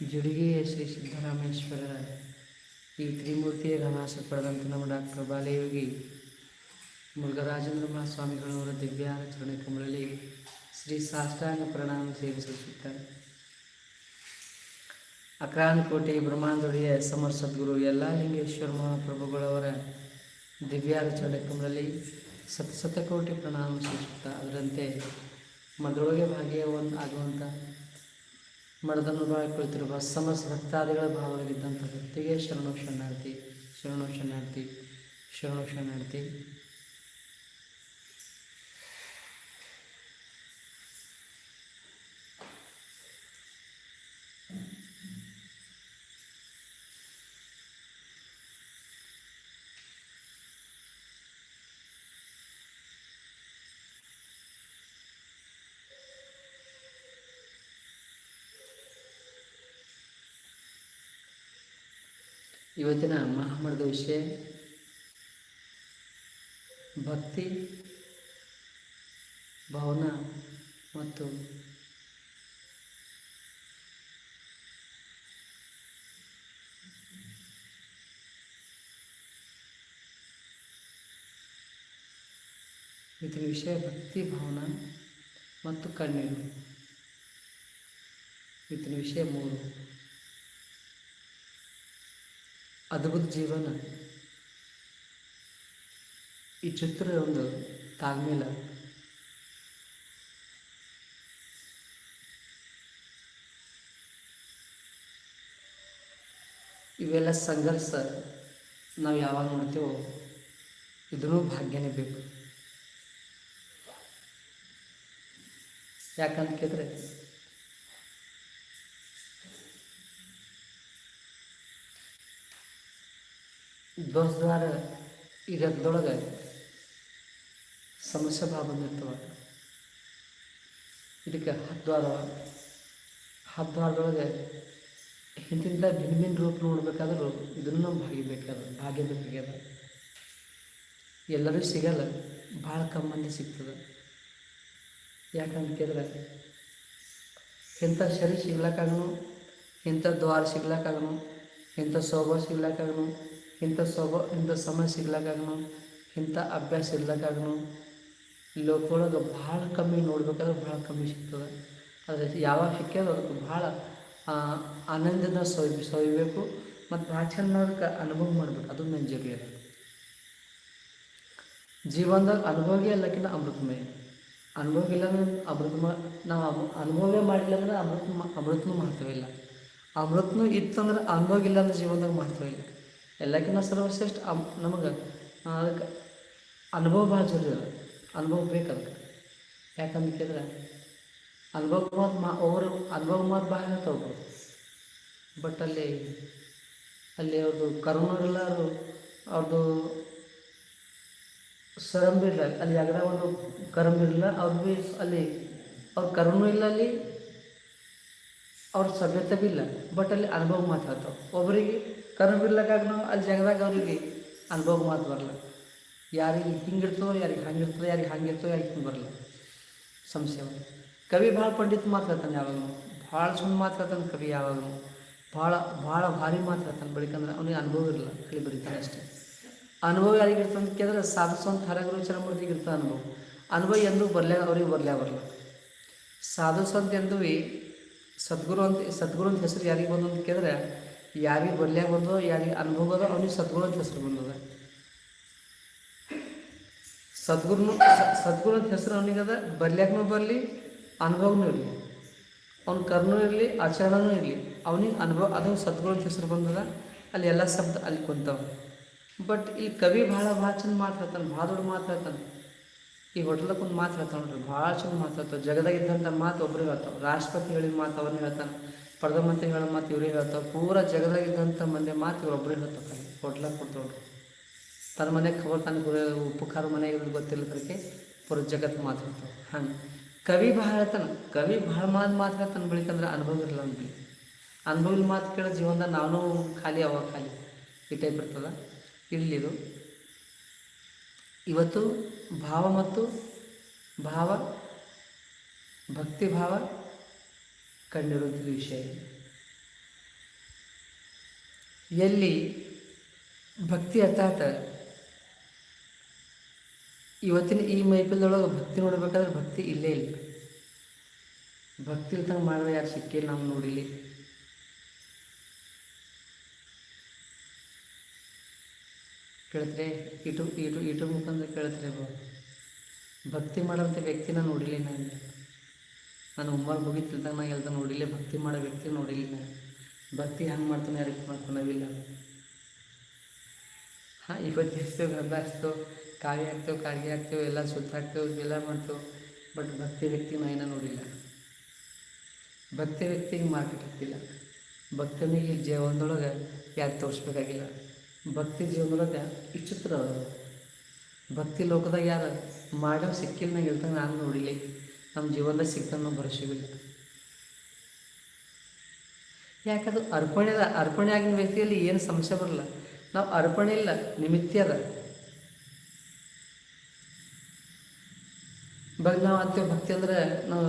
ಜುಡಿಗೆಯ ಶ್ರೀ ಸಿದ್ದರಾಮೇಶ್ವರರ ಈ ತ್ರಿಮೂರ್ತಿಯ ಘನಾಸ ಪಡೆದಂಥ ನಮ್ಮ ಡಾಕ್ಟರ್ ಬಾಲಯೋಗಿ ಮುರುಘರಾಜೇಂದ್ರ ಮಹಾಸ್ವಾಮಿಗಳವರ ದಿವ್ಯಾರ ಚರಣ ಕಮಲಲ್ಲಿ ಶ್ರೀ ಸಾಷ್ಟಾಂಗ ಪ್ರಣಾಮ ಸೇವಿಸುತ್ತಾರೆ ಅಕ್ರಾಂತಕೋಟೆ ಬ್ರಹ್ಮಾಂಡೊಡೆಯ ಸಮರ್ ಸದ್ಗುರು ಎಲ್ಲ ಲಿಂಗೇಶ್ವರ ಮಹಾಪ್ರಭುಗಳವರ ದಿವ್ಯಾರ ಚರಣ ಕಮಲಲ್ಲಿ ಸತ ಶತಕೋಟಿ ಪ್ರಣಾಮ ಸೇವಿಸುತ್ತಾ ಅದರಂತೆ ಮದೊಳಗೆ ಭಾಗಿಯ ಒಂದು ಆಗುವಂಥ ಮಡದನ್ನು ಬಾಯಿ ಕುಳಿತಿರುವ ಸಮಸ್ತ ಭಕ್ತಾದಿಗಳ ಭಾವವಾಗಿದ್ದಂಥ ಭಕ್ತಿಗೆ ಶರಣು ಶರಣಾರ್ಥಿ ಶರಣು ಶರಣಾರ್ಥಿ ಶರಣು ಶರಣಾರ್ಥಿ ಇವತ್ತಿನ ಮಹಾಮರದ ವಿಷಯ, ಭಕ್ತಿ, ಭಾವನಾ ಮತ್ತು ಇವತ್ತಿನ ವಿಷಯ ಭಕ್ತಿ, ಭಾವನಾ ಮತ್ತು ಕಣ್ಣೀರು. ಇವತ್ತಿನ ವಿಷಯ ಮೂರು. ಅದ್ಭುತ ಜೀವನ. ಈ ಚಿತ್ರ ಒಂದು ತಾಳ್ಮೇಲ. ಇವೆಲ್ಲ ಸಂಘರ್ಷ ನಾವು ಯಾವಾಗ ನೋಡ್ತೇವೋ ಇದನ್ನೂ ಭಾಗ್ಯನೇ ಬೇಕು. ಯಾಕಂತ ಕೇಳಿದ್ರೆ ದ್ವಾರ ಇರೋದ್ರೊಳಗೆ ಸಮಸ್ಯೆ ಭಾಳ ಬಂದಿರ್ತವ ಇದಕ್ಕೆ ಹದ್ವಾರ. ಹದ್ವಾರದೊಳಗೆ ಹಿಂದಿಂದ ಭಿನ್ನ ಭಿನ್ನ ರೂಪ ನೋಡ್ಬೇಕಾದ್ರೂ ಇದನ್ನು ಭಾಗಿಬೇಕಾದ ಭಾಗ್ಯ ಬೇಕಾಗ್ಯದ ಎಲ್ಲರೂ ಸಿಗಲ್ಲ, ಭಾಳ ಕಮ್ಮಿ ಮಂದಿ ಸಿಗ್ತದೆ. ಯಾಕಂತ ಕೇಳಿದ್ರೆ ಇಂಥ ಶರೀರ ಸಿಗ್ಲಕ್ಕಾಗನು, ಇಂಥ ದ್ವಾರ ಸಿಗ್ಲಕ್ಕಾಗನು, ಇಂಥ ಸ್ವಭಾವ ಸಿಗ್ಲಕ್ಕಾಗನು ಇಂಥ ಸ್ವಭಾವ ಇಂಥ ಸಮಯ ಸಿಗ್ಲಕ್ಕಾಗನು ಇಂಥ ಅಭ್ಯಾಸ ಇರ್ಲಕ್ಕಾಗನು ಲೋಕದೊಳಗೆ ಭಾಳ ಕಮ್ಮಿ ನೋಡ್ಬೇಕಾದ್ರೆ ಭಾಳ ಕಮ್ಮಿ ಸಿಗ್ತದೆ. ಆದರೆ ಯಾವಾಗ ಸಿಕ್ಕೋದು ಅದಕ್ಕೆ ಭಾಳ ಆನಂದನ ಸವಿ ಸವಿಬೇಕು ಮತ್ತು ಭಾಳ ಚೆಂದ ಅನುಭವ ಮಾಡ್ಬೇಕು. ಅದು ನನ್ನ ಅದ ಜೀವನದಾಗ ಅನುಭವೇ ಎಲ್ಲಕ್ಕಿಂತ ಅಮೃತಮಯ ಅನುಭವ ಇಲ್ಲ ಅಂದ್ರೆ ಅಮೃತ ನಾವು ಅನುಭವೇ ಮಾಡಿಲ್ಲ ಅಂದ್ರೆ ಅಮೃತ ಅಮೃತನೂ ಮಾಡ್ತೇವೆ ಇಲ್ಲ. ಅಮೃತನೂ ಇತ್ತಂದ್ರೆ ಅನುಭವ ಇಲ್ಲ ಅಂದ್ರೆ ಜೀವನದಾಗ ಮಾಡ್ತೇವೆ ಇಲ್ಲ. ಎಲ್ಲಕ್ಕಿಂತ ಸರ್ವಶ್ರೇಷ್ಠ ನಮಗೆ ಅದಕ್ಕೆ ಅನುಭವ ಭಾಳ ಅದ. ಅನುಭವ ಬೇಕು ಅದಕ್ಕೆ. ಯಾಕಂತ ಕೇಳಿದ್ರೆ, ಅನುಭವ ಮಾತು ಮಾ ಅವರು ಅನುಭವ ಮಾತು ಭಾಳ ಹೇಳ್ತಾವ್ರು ಬಟ್ ಅಲ್ಲಿ ಅಲ್ಲಿ ಅವ್ರದ್ದು ಅವರು ಅವ್ರದ್ದು ಸರಂಬಿರಲ್ಲ ಅಲ್ಲಿ ಯಾಕಂದ್ರೆ ಒಂದು ಕರಂಬಿರಲ್ಲ ಅವ್ರು ಭೀ ಅಲ್ಲಿ ಅವ್ರ ಕರುಣೂ ಇಲ್ಲ ಅಲ್ಲಿ, ಅವ್ರ ಸಭ್ಯತೆ ಭೀ ಇಲ್ಲ. ಬಟ್ ಅಲ್ಲಿ ಅನುಭವ ಮಾತಾಡ್ತಾವೆ ಒಬ್ಬರಿಗೆ ಕರುಣ್ ಬಿಡ್ಲಕ್ಕಾಗ್ನು ಅಲ್ಲಿ ಜಗದಾಗ ಅವರಿಗೆ ಅನುಭವ ಮಾತು ಬರಲ್ಲ ಯಾರಿಗೆ ಹಿಂಗಿರ್ತದೋ ಯಾರಿಗೆ ಹಂಗಿರ್ತದೋ ಯಾರಿಗೆ ಹಂಗಿರ್ತದೋ ಯಾರಿಗೆ ಹಿಂಗೆ ಬರಲ್ಲ ಸಂಶಯ. ಕವಿ ಭಾಳ ಪಂಡಿತ ಮಾತಾಡ್ತಾನೆ ಯಾವಾಗಲೂ. ಭಾಳ ಸುಮ್ಮನೆ ಮಾತಾಡ್ತಾನೆ ಕವಿ ಯಾವಾಗಲೂ. ಭಾಳ ಭಾಳ ಭಾರಿ ಮಾತಾಡ್ತಾನೆ ಬಳಿಕಂದ್ರೆ ಅವನಿಗೆ ಅನುಭವ ಇರಲ್ಲ, ಕಲಿ ಬರೀತಾನೆ ಅಷ್ಟೇ. ಅನುಭವ ಯಾರಿಗೆ ಇರ್ತದೆ ಅಂತ ಕೇಳಿದ್ರೆ ಸಾಧಿಸುವಂಥ ಹರಗುರು ಚರಮೂರ್ತಿಗೆ ಇರ್ತದೆ ಅನುಭವ. ಅನುಭವ ಎಂದೂ ಬರಲೇ, ಅವ್ರಿಗೆ ಬರಲೇ ಬರಲ್ಲ. ಸಾಧು ಸಂತ ಎಂದೂ ಸದ್ಗುರು ಅಂತ ಸದ್ಗುರು ಅಂತ ಹೆಸರು ಯಾರಿಗೆ ಬಂದು ಅಂತ ಕೇಳಿದ್ರೆ ಯಾರಿಗೆ ಬರಲೇ ಬಂದದ, ಯಾರಿಗೆ ಅನುಭವ ಅದ ಅವ್ನಿಗೆ ಸದ್ಗುರು ಅಂತ ಹೆಸರು ಬಂದದ. ಸದ್ಗುರುನು ಸದ್ಗುರು ಅಂತ ಹೆಸರು ಅವನಿಗದ ಅದ. ಬರ್ಲ್ಯಾಕನೂ ಬರಲಿ, ಅನುಭವನೂ ಇರಲಿ. ಅವ್ನ ಕರ್ನೂ ಇರಲಿ, ಆಚರಣೆನೂ ಇರಲಿ. ಅವನಿಗೆ ಅನುಭವ, ಅದು ಸದ್ಗುರು ಅಂತ ಹೆಸರು ಬಂದದ. ಅಲ್ಲಿ ಎಲ್ಲ ಶಬ್ದ ಅಲ್ಲಿ ಕುಂತವ. ಬಟ್ ಈ ಕವಿ ಭಾಳ ಭಾಳ ಚಂದ ಮಾತಾಡ್ತಾನೆ ಭಾಳ ದೊಡ್ಡ ಮಾತಾಡ್ತಾನೆ ಈ ಹೋಟೆಲ್ದಾಗ ಒಂದು ಮಾತು ನೋಡ್ರಿ, ಭಾಳ ಚಂದ ಮಾತಾಡ್ತಾವೆ ಜಗದಾಗ ಇದ್ದಂಥ ಮಾತು ಒಬ್ಬರು ಹೇಳ್ತಾವೆ. ರಾಷ್ಟ್ರಪತಿ ಹೇಳಿದ ಮಾತು ಅವ್ರನ್ನ ಹೇಳ್ತಾನೆ. ಪ್ರಧಾನಮಂತ್ರಿ ಹೇಳೋ ಮಾತು ಇವ್ರಿಗೆ ಹೇಳ್ತಾವೆ. ಪೂರ ಜಗದಾಗಿದ್ದಂಥ ಮಂದಿ ಮಾತು ಇವ್ರು ಒಬ್ಬರಿಗೆ ಹೇಳ್ತಾವೆ ಹೋಟ್ಲಾಗ ಕೊಡ್ತವ್ರು ತನ್ನ ಮನೆಗೆ ಖಬರ್ ತಾನು ಉಪ್ಪು ಮನೆ ಮನೆಗೆ ಇರೋದು ಗೊತ್ತಿಲ್ಲ ಅದಕ್ಕೆ ಪೂರ ಜಗತ್ತು ಹೇಳ್ತಾವೆ. ಹಂಗೆ. ಕವಿ ಭಾಳ ಹೇಳ್ತಾನೆ. ಕವಿ ಭಾಳ ಮಾತು ಮಾತಾಡ್ತಾನೆ ಬೆಳಿಕಂದ್ರೆ ಅನುಭವ ಇರಲ್ಲ ಅಂತ ಅನುಭವದ ಮಾತು ಕೇಳೋ ಜೀವನದಾಗ ನಾನು ಖಾಲಿ ಅವಾಗ ಖಾಲಿ. ಈ ಟೈಪ್ ಇರ್ತದ. ಇರಲಿದು ಇವತ್ತು ಭಾವ ಮತ್ತು ಭಾವ, ಭಕ್ತಿ ಭಾವ ಕಂಡಿರುವಂಥ ವಿಷಯ. ಎಲ್ಲಿ ಭಕ್ತಿ ಅರ್ಥಾತ್ ಇವತ್ತಿನ ಈ ಮೈಪಿಲ್ದೊಳಗೆ ಭಕ್ತಿ ನೋಡಬೇಕಾದ್ರೆ ಭಕ್ತಿ ಇಲ್ಲೇ ಇಲ್ಲ. ಭಕ್ತಿ ಇಲ್ದಂಗೆ ಮಾಡಿದ್ರೆ ಯಾರು ಸಿಕ್ಕಿಲ್ಲ ನಾವು ನೋಡಿಲಿ. ಕೇಳಿದ್ರೆ ಇಟು ಇಟು ಇಟು ಮುಖಾಂತರ ಕೇಳ್ತಾರೆ ಬಾ ಭಕ್ತಿ ಮಾಡೋಂಥ ವ್ಯಕ್ತಿನ ನೋಡಿಲಿ ನಾನು. ನಾನು ಉಮ್ಮರ್ ಹೋಗಿ ನಾ ಎಲ್ಲ ನೋಡಿಲ್ಲ ಭಕ್ತಿ ಮಾಡೋ ವ್ಯಕ್ತಿ ನೋಡಿಲ್ಲ ಭಕ್ತಿ ಹಂಗೆ ಮಾಡ್ತಾನೆ ಯಾರಿಗೆ ಮಾಡ್ತನವಿಲ್ಲ ಹಾಂ, ಇವತ್ತು ಎಷ್ಟು ಗರ್ಭ ಹಚ್ತೇವೆ ಕಾಯಿ ಹಾಕ್ತೇವೆ ಕಾಡಿಗೆ ಹಾಕ್ತೇವೆ ಎಲ್ಲ ಸುತ್ತ ಹಾಕ್ತೇವೆ ಎಲ್ಲ ಮಾಡ್ತೇವೆ ಬಟ್ ಭಕ್ತಿ ವ್ಯಕ್ತಿ ನಾ ಏನೋ ನೋಡಿಲ್ಲ. ಭಕ್ತಿ ವ್ಯಕ್ತಿಗೆ ಮಾರ್ಕೆಟ್ ಹಾಕ್ತಿಲ್ಲ ಭಕ್ತನಿಗೆ ಜೀವನದೊಳಗೆ ಯಾರು ತೋರಿಸ್ಬೇಕಾಗಿಲ್ಲ. ಭಕ್ತಿ ಜೀವನದೊಳಗೆ ಅದ. ಭಕ್ತಿ ಲೋಕದಾಗ ಯಾರು ಮಾಡೋ ಸಿಕ್ಕಿಲ್ಲ ನಂಗೆ ಇರ್ತಂಗೆ ನಾನು ನೋಡಿಲ್ಲ. ನಮ್ಮ ಜೀವನದಾಗ ಸಿಗ್ತಾನೆ ಭರವಸೆವಿಲ್ಲ ಯಾಕದು ಅರ್ಪಣೆ ಅದ ಅರ್ಪಣೆ ಆಗಿನ ವ್ಯಕ್ತಿಯಲ್ಲಿ ಏನು ಸಮಸ್ಯೆ ಬರಲ್ಲ. ನಾವು ಅರ್ಪಣೆ ಇಲ್ಲ ನಿಮಿತ್ಯ ಅದ. ಬಗ್ಗೆ ನಾವು ಅಂತೀವಿ ಭಕ್ತಿ ಅಂದ್ರೆ ನಾವು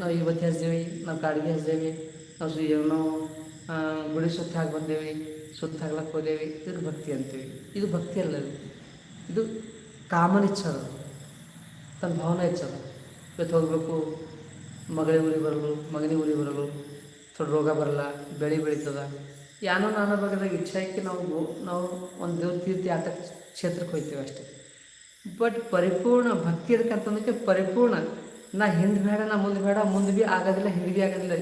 ನಾವು ಇವತ್ತು ಹಚ್ದೇವಿ ನಾವು ಕಾಡಿಗೆ ಹಚ್ದೇವಿ ನಾವು ಸು ನಾವು ಗುಡಿ ಸುತ್ತ ಹಾಕಿ ಬಂದೇವಿ, ಸುತ್ತ ಹಾಕ್ಲಕ್ಕೆ ಹೋದೇವಿ ಇದಕ್ಕೆ ಭಕ್ತಿ ಅಂತೀವಿ. ಇದು ಭಕ್ತಿ ಅಲ್ಲ ಇದು ಕಾಮನ್ ಇಚ್ಛದ ತನ್ನ ಭಾವನೆ ಇಚ್ಛದ ಇವತ್ತು ಹೋಗಬೇಕು. ಮಗಳ ಊರಿಗೆ ಬರಲು ಮಗನಿಗೆ ಊರಿಗೆ ಬರಲು. ಥೋಡೆ ರೋಗ ಬರಲ್ಲ, ಬೆಳೆ ಬೆಳೀತದ. ಯಾನೋ ನಾನಾ ಭಾಗದಾಗ ಇಚ್ಛೆ ಹಾಕಿ ನಾವು ನಾವು ಒಂದು ದೇವ್ರ ತೀರ್ಥ ಯಾತ ಕ್ಷೇತ್ರಕ್ಕೆ ಹೋಗ್ತೀವಿ ಅಷ್ಟೇ. ಬಟ್ ಪರಿಪೂರ್ಣ ಭಕ್ತಿ ಇರಕ್ಕಂತಂದಕ್ಕೆ ಪರಿಪೂರ್ಣ. ನಾ ಹಿಂದೆ ಬೇಡ, ನಾ ಮುಂದೆ ಬೇಡ, ಮುಂದೆ ಭೀ ಆಗೋದಿಲ್ಲ, ಹಿಂದೆ ಭೀ ಆಗೋದಿಲ್ಲ.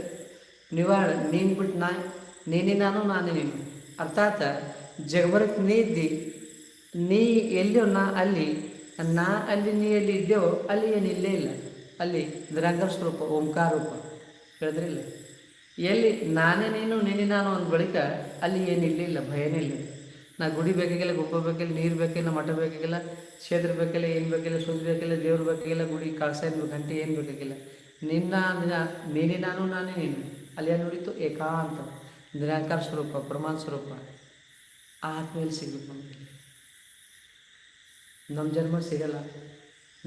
ನಿವಾಳ ನೀನು ಬಿಟ್ಟು ನಾ, ನೀನೇ ನಾನು, ನಾನೇ ನೀನು. ಅರ್ಥಾತ್ ಜಗಬರಕ್ಕೆ ನೀ ಇದ್ದಿ, ನೀ ಎಲ್ಲಿಯೋ ನಾ ಅಲ್ಲಿ ನಾ ಅಲ್ಲಿ ನೀ ಎಲ್ಲಿ ಇದ್ದೇವೋ ಅಲ್ಲಿ ಏನು ಇಲ್ಲೇ ಇಲ್ಲ. ಅಲ್ಲಿ ನಿರಂಕರ ಸ್ವರೂಪ ಓಂಕಾರ ರೂಪ ಹೇಳಿದ್ರಿಲ್ಲ. ಎಲ್ಲಿ ನಾನೇ ನೀನು, ನೀನೆ ನಾನು ಅಂದ ಬಳಿಕ ಅಲ್ಲಿ ಏನು ಇಲ್ಲೇ ಭಯನೇ ಇಲ್ಲ. ನಾ ಗುಡಿ ಬೇಕಾಗಿಲ್ಲ ಗುಪ್ಪ ಬೇಕಿಲ್ಲ ನೀರು ಬೇಕಿಲ್ಲ, ಮಠ ಬೇಕಾಗಿಲ್ಲ, ಕ್ಷೇತ್ರ ಬೇಕಿಲ್ಲ, ಏನು ಬೇಕಿಲ್ಲ ಸುದ್ದಿ ಬೇಕಿಲ್ಲ, ದೇವ್ರು ಬೇಕಾಗಿಲ್ಲ, ಗುಡಿ ಕಳಸ ಏನು ಗಂಟೆ ಏನು ಬೇಕಾಗಿಲ್ಲ. ನಿನ್ನ ನಿನ- ನೀನೇ, ನಾನು ನಾನೇ. ಅಲ್ಲಿ ಏನು ನೋಡಿತು ಏಕಾಂತ. ನಿರಾಕಾರ ಸ್ವರೂಪ, ಪ್ರಮಾಣ ಸ್ವರೂಪ. ಆತ್ಮೇಲೆ ಸಿಗಬೇಕು ನಮ್ಮ ಜನ್ಮ ಸಿಗಲ್ಲ.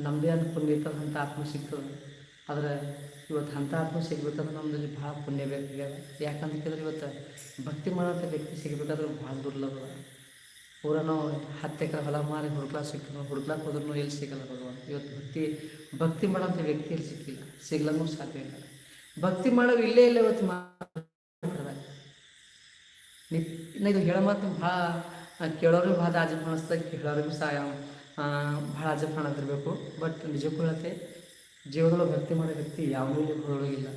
ನಮ್ಮದೇ ಅಂತ ಪುಣ್ಯ ಇರ್ತದೆ ಅಂಥ ಆತ್ಮ ಸಿಗ್ತದೆ. ಆದರೆ ಇವತ್ತು ಅಂಥ ಆತ್ಮ ಸಿಗ್ಬೇಕಂದ್ರೆ ನಮ್ಮಲ್ಲಿ ಭಾಳ ಪುಣ್ಯ ಬೇಕಾಗ್ಯದ. ಯಾಕಂತ ಕೇಳಿದ್ರೆ ಇವತ್ತು ಭಕ್ತಿ ಮಾಡೋಂಥ ವ್ಯಕ್ತಿ ಸಿಗಬೇಕಾದ್ರೆ ಭಾಳ ದುರ್ಲಭ. ಪೂರ ನಾವು ಹತ್ತು ಎಕರೆ ಹೊಲ ಮಾರಿ ಹುಡುಕ್ಲಾಕ್ ಸಿಕ್ಕಿದ್ರು ಹುಡುಕ್ಲಾಕ್ ಹೋದ್ರೂ ಎಲ್ಲಿ ಸಿಗಲ್ಲ ಭಗವಾನ್. ಇವತ್ತು ಭಕ್ತಿ ಭಕ್ತಿ ಮಾಡೋಂಥ ವ್ಯಕ್ತಿ ಎಲ್ಲಿ ಸಿಕ್ಕಿಲ್ಲ. ಸಿಗ್ಲೂ ಸಾಧ್ಯ ಇಲ್ಲ. ಭಕ್ತಿ ಮಾಡೋರು ಇಲ್ಲೇ ಇಲ್ಲ ಇವತ್ತು ಇದು ಹೇಳೋ ಮಾತು ಭಾಳ ಕೇಳೋರಿಗೂ ಭಾಳ ಆಜಪ್ ಅನಿಸ್ತದೆ ಕೇಳೋರಿಗೂ ಸಹ ಭಾಳ ಆಜಪ್ ಅನ್ನತಿರ್ಬೇಕು ಬಟ್ ನಿಜಕ್ಕೂ ಹೇಳತ್ತೆ ಜೀವನದೊಳಗೆ ಭಕ್ತಿ ಮಾಡೋ ವ್ಯಕ್ತಿ ಯಾವುದೂ ಇಲ್ಲ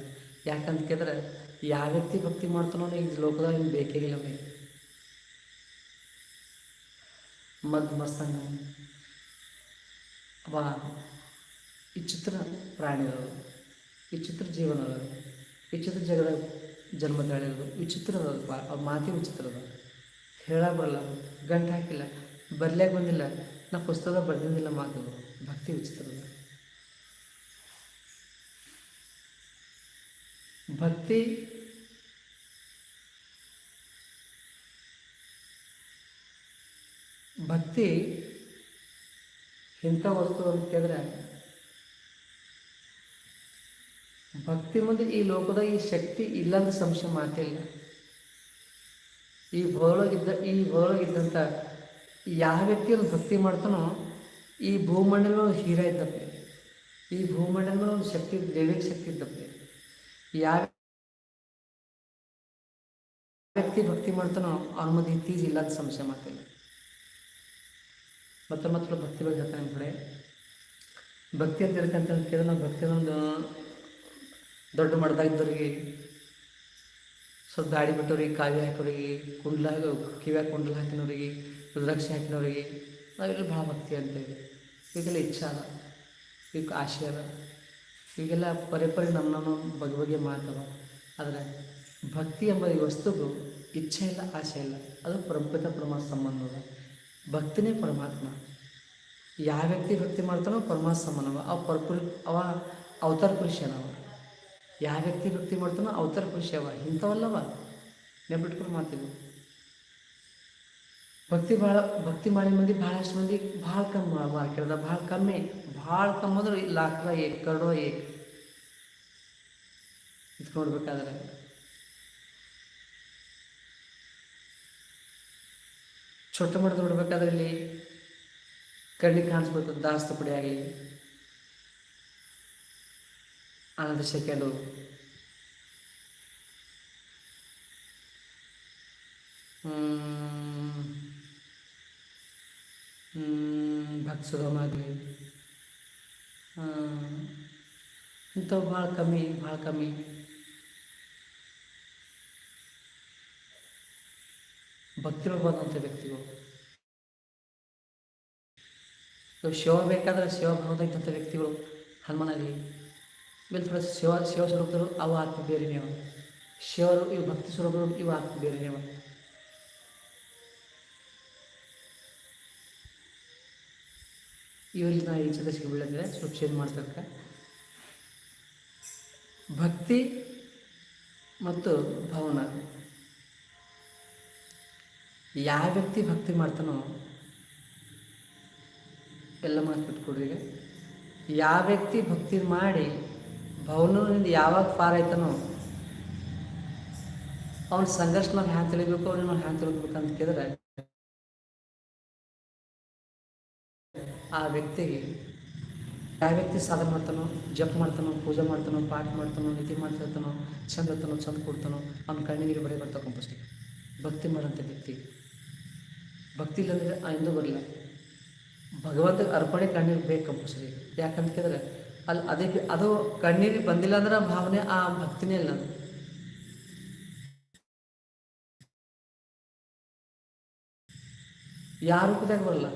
ಯಾಕಂತ ಕೇಳಿದ್ರೆ ಯಾವ ವ್ಯಕ್ತಿ ಭಕ್ತಿ ಮಾಡ್ತಾನೋ ಈ ಲೋಕದಾಗ ಹಿಂಗೆ ಬೇಕೇ ಅವನಿಗೆ. ಮದ್ ಮಸ್ತಂಗ ಅವ ಚಿತ್ರ ಪ್ರಾಣಿಗಳು. ವಿಚಿತ್ರ ಜೀವನ ಈ ಚಿತ್ರ ಜಗಳ ಜನ್ಮ ತಾಳಿರೋದು. ವಿಚಿತ್ರ ಮಾತಿ ವಿಚಿತ್ರ ಅದ ಹೇಳಕ್ಕೆ ಬರಲ್ಲ. ಗಂಟು ಹಾಕಿಲ್ಲ. ಬರ್ಲಾಗ ಬಂದಿಲ್ಲ. ನಾ ಪುಸ್ತಕ ಬರೆದಿದ್ದಿಲ್ಲ ಮಾತು. ಭಕ್ತಿ ವಿಚಿತ್ರ ಅದ ಭಕ್ತಿ ಭಕ್ತಿ ಇಂಥ ವಸ್ತು ಅಂತ ಕೇಳಿದ್ರೆ, ಭಕ್ತಿ ಮುಂದೆ ಈ ಲೋಕದಾಗ ಈ ಶಕ್ತಿ ಇಲ್ಲಂದ ಸಂಶಯ ಮಾತಿಲ್ಲ. ಈ ಭೂಲೋಗಿದ್ದ ಈ ಭೂಲೋಗಿದ್ದಂಥ ಯಾವ ವ್ಯಕ್ತಿ ಒಂದು ಭಕ್ತಿ ಮಾಡ್ತಾನೋ ಈ ಭೂಮಂಡಲ ಹೀರ ಇದ್ದಪ್ಪೆ ಈ ಭೂಮಂಡಲ ಒಂದು ಶಕ್ತಿ ದೈವಿಕ ಶಕ್ತಿ ಇದ್ದಪ್ಪೆ ಯಾವ ವ್ಯಕ್ತಿ ಭಕ್ತಿ ಮಾಡ್ತಾನೋ ಅವನ ಮುಂದೆ ಇತ್ತೀಚೆ ಇಲ್ಲದ ಸಂಶಯ ಮಾತಿಲ್ಲ ಮತ್ತೆ ಮತ್ತೆ ಭಕ್ತಿ ಬಗ್ಗೆ ಹೇಳ್ತಾನೆ ಕಡೆ ಭಕ್ತಿ ಅಂತ ಹೇಳ್ಕಂತ ಕೇಳಿದ್ರೆ ನಾವು ಭಕ್ತಿಯನ್ನೊಂದು ಒಂದು ದೊಡ್ಡ ಮಡ್ದಾಗಿದ್ದವ್ರಿಗೆ ಸ್ವಲ್ಪ ದಾಡಿ ಬಿಟ್ಟವ್ರಿಗೆ ಕಾವಿ ಹಾಕೋರಿಗೆ ಕುಂಡ್ಲ ಕಿವ್ಯಾಗ ಕುಂಡಲ ಹಾಕಿನವ್ರಿಗೆ, ರುದ್ರಾಕ್ಷಿ ಹಾಕಿನವ್ರಿಗೆ, ನಾವೆಲ್ಲ ಭಾಳ ಭಕ್ತಿ ಅಂತೇವೆ ಈಗೆಲ್ಲ ಇಚ್ಛೆ ಅದ ಈಗ ಅದ. ಈಗೆಲ್ಲ ಪರೇ ಪರಿ ನಮ್ಮ ನಮ್ಮ ಬಗೆ ಬಗೆ ಮಾತವ ಆದರೆ ಭಕ್ತಿ ಎಂಬ ಈ ವಸ್ತುಗೂ ಇಚ್ಛೆ ಇಲ್ಲ ಆಸೆ ಇಲ್ಲ. ಅದು ಪರಂಪಿತ ಪರಮಾತ್ಮ ಸಂಬಂಧ ಅದ. ಭಕ್ತಿನೇ ಪರಮಾತ್ಮ. ಯಾವ ವ್ಯಕ್ತಿ ಭಕ್ತಿ ಮಾಡ್ತಾನೋ ಪರಮಾತ್ಮ ಸಂಬಂಧವ ಅವ. ಪರ್ಪುರಿ ಅವ ಅವತಾರ ಪುರುಷನವ ಯಾವ ವ್ಯಕ್ತಿ ಭಕ್ತಿ ಮಾಡ್ತಾನೋ ಅವತಾರ ಪುರುಷವ ಇಂಥವಲ್ಲವ. ನೆಬಿಟ್ಕೊಂಡು ಮಾಡ್ತೀವಿ. ಭಕ್ತಿ ಭಾಳ, ಭಕ್ತಿ ಮಾಡಿ ಮಂದಿ ಭಾಳಷ್ಟು ಮಂದಿ ಭಾಳ ಕಮ್ಮಿ ಮಾರ್ಕೆಟ್ದ ಭಾಳ ಕಮ್ಮಿ. ಭಾಳ ಕಮ್ಮಿ ಅಂದ್ರೆ ಲಾಖ ಏಕ್ ಕರೋಡ ಏಕ್. ಇದ್ಕೊಡ್ಬೇಕಾದ್ರೆ. ಚೊಟ್ಟ ಮಾಡಿದ್ರು ನೋಡ್ಬೇಕಾದ್ರೆ ಇಲ್ಲಿ ಕಣ್ಣಿಗೆ ಕಾಣಿಸ್ಬೇಕು ದಾಸ್ತ ಪುಡಿ ಆಗಲಿ. ಆನಂದ ಸೆಕೆಂಡು ಭಕ್ತ ಸುಗಮ ಆಗಲಿ ಇಂಥವು ಭಾಳ ಕಮ್ಮಿ ಭಾಳ ಕಮ್ಮಿ ಭಕ್ತಿಗಳು ಬಂದಂಥ ವ್ಯಕ್ತಿಗಳು ಇವಾಗ ಶಿವ ಬೇಕಾದ್ರೆ ಶಿವ ಭಾವದಂಥ ವ್ಯಕ್ತಿಗಳು ಹನುಮನಾಗಲಿ ಮೇಲೆ ಶಿವ ಶಿವ ಸ್ವರೂಪದರು ಅವು ಆತ್ಮ ಬೇರೆನೇವ ಶಿವರು ಇವು ಭಕ್ತಿ ಸ್ವರೂಪರು ಇವು ಆತ್ಮ ಬೇರೆನೇವ ಇವರಿಗೆ ನಾ ಈ ಚಂದ್ರಶೇಖರ್ ಬೀಳಂದ್ರೆ ಸ್ವಲ್ಪ ಚೇಂಜ್ ಮಾಡ್ತಕ್ಕ ಭಕ್ತಿ ಮತ್ತು ಭಾವನ. ಯಾವ ವ್ಯಕ್ತಿ ಭಕ್ತಿ ಮಾಡ್ತಾನೋ ಎಲ್ಲ ಮಾತು ಬಿಟ್ಕೊಡ್ರಿ ಈಗ. ಯಾವ ವ್ಯಕ್ತಿ ಭಕ್ತಿ ಮಾಡಿ ಭವನದಿಂದ ಯಾವಾಗ ಪಾರ ಆಯ್ತಾನೋ, ಅವನ ಸಂಘರ್ಷ ನಾವು ತಿಳಿಬೇಕು, ಅವ್ನ ಹ್ಯಾಂಗ ಅಂತ ಕೇಳಿದ್ರೆ, ಆ ವ್ಯಕ್ತಿಗೆ ಯಾವ ವ್ಯಕ್ತಿ ಸಾಧನೆ ಮಾಡ್ತಾನೋ, ಜಪ್ ಮಾಡ್ತಾನೋ, ಪೂಜೆ ಮಾಡ್ತಾನೋ, ಪಾಠ ಮಾಡ್ತಾನೋ ನಿಧಿ ಮಾಡ್ತಿರ್ತಾನೋ ಚಂದ ಇರ್ತಾನೋ, ಚಂದ ಕೊಡ್ತಾನೋ, ಅವ್ನ ಕಣ್ಣಿಗೆ ಬರೀ ಬರ್ತಾ ಕಂಪಸ್ಟಿಗೆ ಭಕ್ತಿ ಮಾಡೋಂಥ ವ್ಯಕ್ತಿ. ಭಕ್ತಿ ಇಲ್ಲಂದ್ರೆ ಎಂದೂ ಬರಲ್ಲ. ಭಗವಂತ ಅರ್ಪಣೆ ಕಣ್ಣಿಗೆ ಬೇಕು ಕಂಪಲ್ಸರಿ. ಯಾಕಂತ ಕೇಳಿದ್ರೆ ಅಲ್ಲಿ ಅದಕ್ಕೆ ಅದು ಕಣ್ಣೀರಿಗೆ ಬಂದಿಲ್ಲ ಅಂದ್ರೆ ಆ ಭಾವನೆ ಆ ಭಕ್ತಿನೇ ಇಲ್ಲ. ಯಾವ ಯಾರ ರೂಪದಾಗ ಬರಲ್ಲ.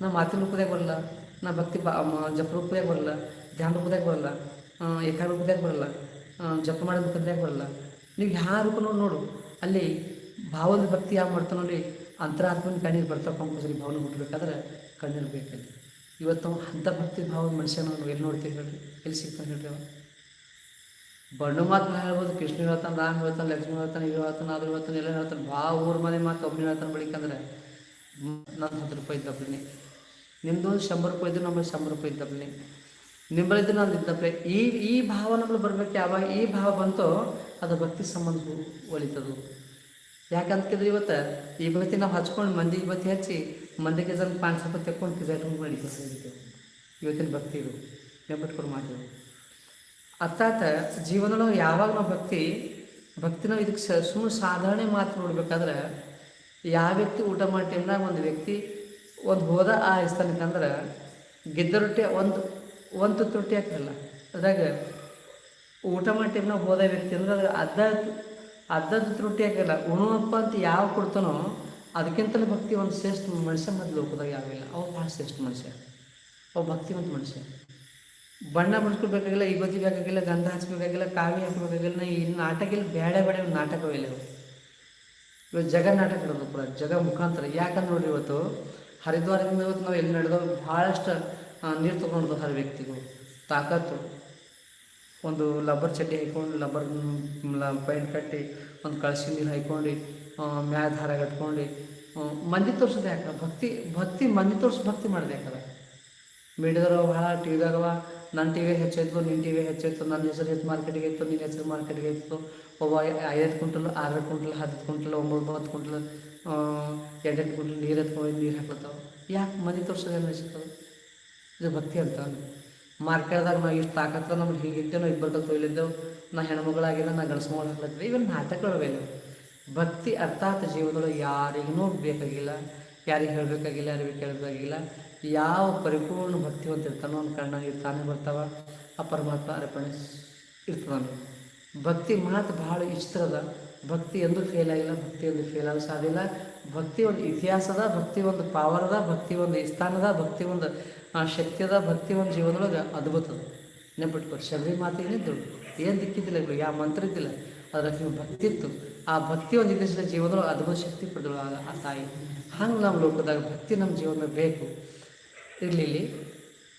ನಾ ಮಾತಿನ ರೂಪದಾಗ ಬರಲ್ಲ. ನಾ ಭಕ್ತಿ ಬಾ ಜಪ ರೂಪದಾಗ ಬರಲ್ಲ. ಧ್ಯಾನ ರೂಪದಾಗ ಬರಲ್ಲ. ಏಕ ರೂಪದಾಗ ಬರಲ್ಲ. ಜಪ ಮಾಡೋ ರೂಪದಾಗ ಬರಲ್ಲ. ನೀವು ಯಾವ ರೂಪ ನೋಡಿ, ನೋಡು. ಅಲ್ಲಿ ಭಾವದ ಭಕ್ತಿ ಯಾವ ಮಾಡ್ತಾನೋ ಅಲ್ಲಿ ಅಂತರಾತ್ಮನ ಕಣ್ಣೀರು ಬರ್ತಾ ಕಂಪಲ್ಸರಿ ಭಾವನೆ ಹುಟ್ಟಬೇಕಾದ್ರೆ ಕಣ್ಣೀರು ಬೇಕಲ್ಲಿ. ಇವತ್ತು ಅಂಥ ಭಕ್ತಿ ಭಾವ ಮನುಷ್ಯ ನಾವು ಎಲ್ಲಿ ನೋಡ್ತೀವಿ ಹೇಳ್ರಿ? ಎಲ್ಲಿ ಸಿಗ್ತಾನೆ ಹೇಳ್ರಿ ಅವನು ಬಣ್ಣ ಮಾತನ್ನ ಹೇಳ್ಬೋದು ಕೃಷ್ಣ ಹೇಳ್ತಾನೆ, ರಾಮ್ ಹೇಳ್ತಾನೆ ಲಕ್ಷ್ಮೀ ಹೇಳ್ತಾನೆ ಇದು ಹೇಳ್ತಾನೆ ಅದು ಹೇಳ್ತಾನೆ ಎಲ್ಲ ಹೇಳ್ತಾನೆ ಭಾಳ ಊರ ಮನೆ ಮಾತು ಒಬ್ಬನೇ ಹೇಳ್ತಾನೆ ಬಳಿಕಂದ್ರೆ ನನ್ನ ಹತ್ತು ರೂಪಾಯಿ ಇದ್ದಪ್ಪನೇ ನಿಮ್ಮದು ಶಂಬರ್ ರೂಪಾಯಿ ಇದ್ದು ನಮ್ಮಲ್ಲಿ ಶಂಬರ್ ರೂಪಾಯಿ ಇದ್ದಪ್ಪನೇ ನಿಮ್ಮಲ್ಲಿದ್ದು ನಾನು ಇದ್ದಪ್ಪಲೆ ಈ ಈ ಭಾವ ನಮ್ಮಲ್ಲಿ ಬರ್ಬೇಕು ಯಾವಾಗ ಈ ಭಾವ ಬಂತೋ ಅದು ಭಕ್ತಿ ಸಂಬಂಧ ಒಳಿತದು ಯಾಕಂತ ಕೇಳಿದ್ರೆ ಇವತ್ತು ಈ ಬತ್ತಿ ನಾವು ಹಚ್ಕೊಂಡು ಮಂದಿಗೆ ಬತ್ತಿ ಹಚ್ಚಿ ಮಂದಿಗೆ ಜನ ಪಾಂಚ್ ರೂಪಾಯಿ ಪಿಜಾಟ್ ಮಾಡಿ ಇವತ್ತಿನ ಭಕ್ತಿ ಇದು. ನೆಂಬಿಟ್ಕೊಂಡು ಮಾಡಿದ್ರು ಅರ್ಥಾತ್ ಜೀವನದೊಳಗೆ ಯಾವಾಗ ನಾವು ಭಕ್ತಿ, ಭಕ್ತಿನ ಇದಕ್ಕೆ ಸ ಸುಮ್ಮನೆ ಸಾಧಾರಣೆ ಮಾತು ನೋಡ್ಬೇಕಾದ್ರೆ ಯಾವ ವ್ಯಕ್ತಿ ಊಟ ಮಾಡೋ ಟೈಮ್ನಾಗ ಒಂದು ವ್ಯಕ್ತಿ ಒಂದು ಹೋದ ಆ ಅಂದ್ರೆ ಗೆದ್ದ ರೊಟ್ಟಿ ಒಂದು ಒಂದು ತುತ್ತು ರೊಟ್ಟಿ ಹಾಕಿರಲ್ಲ. ಅದಾಗ ಊಟ ಮಾಡೋ ಟೈಮ್ನಾಗ ಹೋದ ವ್ಯಕ್ತಿ ಅಂದ್ರೆ ಅದ್ರ ಅರ್ಧ ಅರ್ಧ ತುತ್ತು ರೊಟ್ಟಿ ಹಾಕಿರಲ್ಲ. ಉಣುವಪ್ಪ ಅಂತ ಯಾವ ಕೊಡ್ತಾನೋ ಅದಕ್ಕಿಂತಲೂ ಭಕ್ತಿ ಒಂದು ಶ್ರೇಷ್ಠ ಮನುಷ್ಯ ಮತ್ತು ಲೋಕದಾಗ ಯಾವಿಲ್ಲ. ಅವು ಭಾಳ ಶ್ರೇಷ್ಠ ಮನುಷ್ಯ. ಅವು ಭಕ್ತಿವಂತ ಮನುಷ್ಯ. ಬಣ್ಣ ಬಡ್ಸ್ಕೊಳ್ಬೇಕಾಗಿಲ್ಲ ಇಗೋತಿ ಬೇಕಾಗಿಲ್ಲ, ಗಂಧ ಹಚ್ಬೇಕಾಗಿಲ್ಲ ಕಾವಿ ಹಾಕಬೇಕಾಗಿಲ್ಲ ನಾ ಈ ನಾಟಕ ಬೇಡ ಬೇಡ ನಾಟಕವಿಲ್ಲ ಇವಾಗ ಜಗ ನಾಟಕ ಇರೋದು ಕೂಡ ಜಗ ಮುಖಾಂತರ. ಯಾಕಂದ್ರೆ ನೋಡಿ ಇವತ್ತು ಹರಿದ್ವಾರದಿಂದ ಇವತ್ತು ನಾವು ಎಲ್ಲಿ ನಡೆದೋ ಭಾಳಷ್ಟು ನೀರು ತೊಗೊಂಡು ಹರ ವ್ಯಕ್ತಿಗಳು. ತಾಕತ್ತು. ಒಂದು ಲಬ್ಬರ್ ಚಡ್ಡಿ ಹಾಕ್ಕೊಂಡು ಲಬ್ಬರ್ ಪೈಂಟ್ ಕಟ್ಟಿ, ಒಂದು ಕಳಸಿ ನೀರು ಹಾಕ್ಕೊಂಡು ಮ್ಯಾಲ ದಾರ ಕಟ್ಕೊಂಡು ಮಂದಿ ತೋರ್ಸೋದು ಯಾಕೆ ಭಕ್ತಿ ಭಕ್ತಿ ಮಂದಿ ತೋರಿಸಿ, ಭಕ್ತಿ ಮಾಡಿದೆ ಯಾಕಲ್ಲ ಮೀಡಿಯಾದವ್ರು ಭಾಳ ಟಿ ವಿದಾಗವ ನನ್ನ ಟಿ ವಿ ಹೆಚ್ಚಾಯ್ತು ನಿನ್ನ ಟಿ ವಿ ಹೆಚ್ಚಾಯ್ತು, ನನ್ನ ಹೆಸರು ಹೆಚ್ಚು ಮಾರ್ಕೆಟಿಗೆ ಇತ್ತು ನಿನ್ನ ಹೆಸರು ಮಾರ್ಕೆಟಿಗೆ ಇತ್ತು, ಒಬ್ಬ ಐದು ಕುಂಟಲ್ ಆರು ಕುಂಟಲ್ ಹತ್ತು ಕುಂಟಲ್ ಒಂಬತ್ತು ಹತ್ತು ಕುಂಟಲ್ ಎಂಟೆಂಟು ಕುಂಟಲ್ ನೀರು ಎತ್ಕೊಂಡು ನೀರು ಹಾಕ್ಲತ್ತಾವ. ಯಾಕೆ ಮಂದಿ ತೋರ್ಸೋದೇನು ಏನು ಇದು ಭಕ್ತಿ ಅಂತ ಮಾರ್ಕೆಟ್ದಾಗ ನಾವು ಇಷ್ಟು ತಾಕತ್ತ ನಮ್ಗೆ ಹೀಗಿದ್ದೇವೆ ನಾವು ಇಬ್ಬರು ತೊಯ್ಲಿದ್ದೆವು, ನಾ ಹೆಣ್ಮಗಳಾಗಿದ್ದ ನಾ ಗಂಡಸು ಮಗಳು ಹಾಕ್ಲತ್ತೀವಿ ಇವನ್ ನಾಟಕಗಳು ಭಕ್ತಿ ಅರ್ಥಾತ್ ಜೀವನದೊಳಗೆ ಯಾರಿಗೂ ಬೇಕಾಗಿಲ್ಲ, ಯಾರಿಗೆ ಹೇಳಬೇಕಾಗಿಲ್ಲ, ಯಾರಿಗೆ ಕೇಳಬೇಕಾಗಿಲ್ಲ, ಯಾವ ಪರಿಪೂರ್ಣ ಭಕ್ತಿ ಭಕ್ತಿವಂತ ಇರ್ತಾನೋ ಅವ್ನ ಕಾರಣ ತಾನೇ ಬರ್ತಾವ, ಆ ಪರಮಾತ್ಮ ಅರ್ಪಣೆ ಇರ್ತದೆ ಭಕ್ತಿ ಮಾತು ಭಾಳ ಇಷ್ಟದ. ಭಕ್ತಿ ಎಂದು ಫೇಲ್ ಆಗಿಲ್ಲ, ಭಕ್ತಿ ಎಂದು ಫೇಲ್ ಆಗೋ ಸಾಧ್ಯಲ್ಲ ಭಕ್ತಿ ಒಂದು ಇತಿಹಾಸದ, ಭಕ್ತಿ ಒಂದು ಪಾವರದ ಭಕ್ತಿ ಒಂದು ಸ್ಥಾನದ, ಭಕ್ತಿ ಒಂದು ಶಕ್ತಿಯದ, ಭಕ್ತಿ ಒಂದು ಜೀವನದೊಳಗೆ ಅದ್ಭುತದ. ನೆನಪಿಟ್ಕೊ, ಶಬರಿ ಮಾತಿಗೆ ದುಡ್ಡು ಏನು ದಿಕ್ಕಿದ್ದಿಲ್ಲ ಯಾವ ಮಂತ್ರ ಇದ್ದಿಲ್ಲ. ಅದಕ್ಕೆ ಭಕ್ತಿ ಇತ್ತು. ಆ ಭಕ್ತಿ ಒಂದು ಜೀವನದೊಳಗೆ ಅದ್ಭುತ ಶಕ್ತಿ ಪಡೆದಳು ಆ ತಾಯಿ. ಹಂಗೆ ನಮ್ಮ ಲೋಕದಾಗ ಭಕ್ತಿ ನಮ್ಮ ಜೀವನ ಬೇಕು. ಇರಲಿ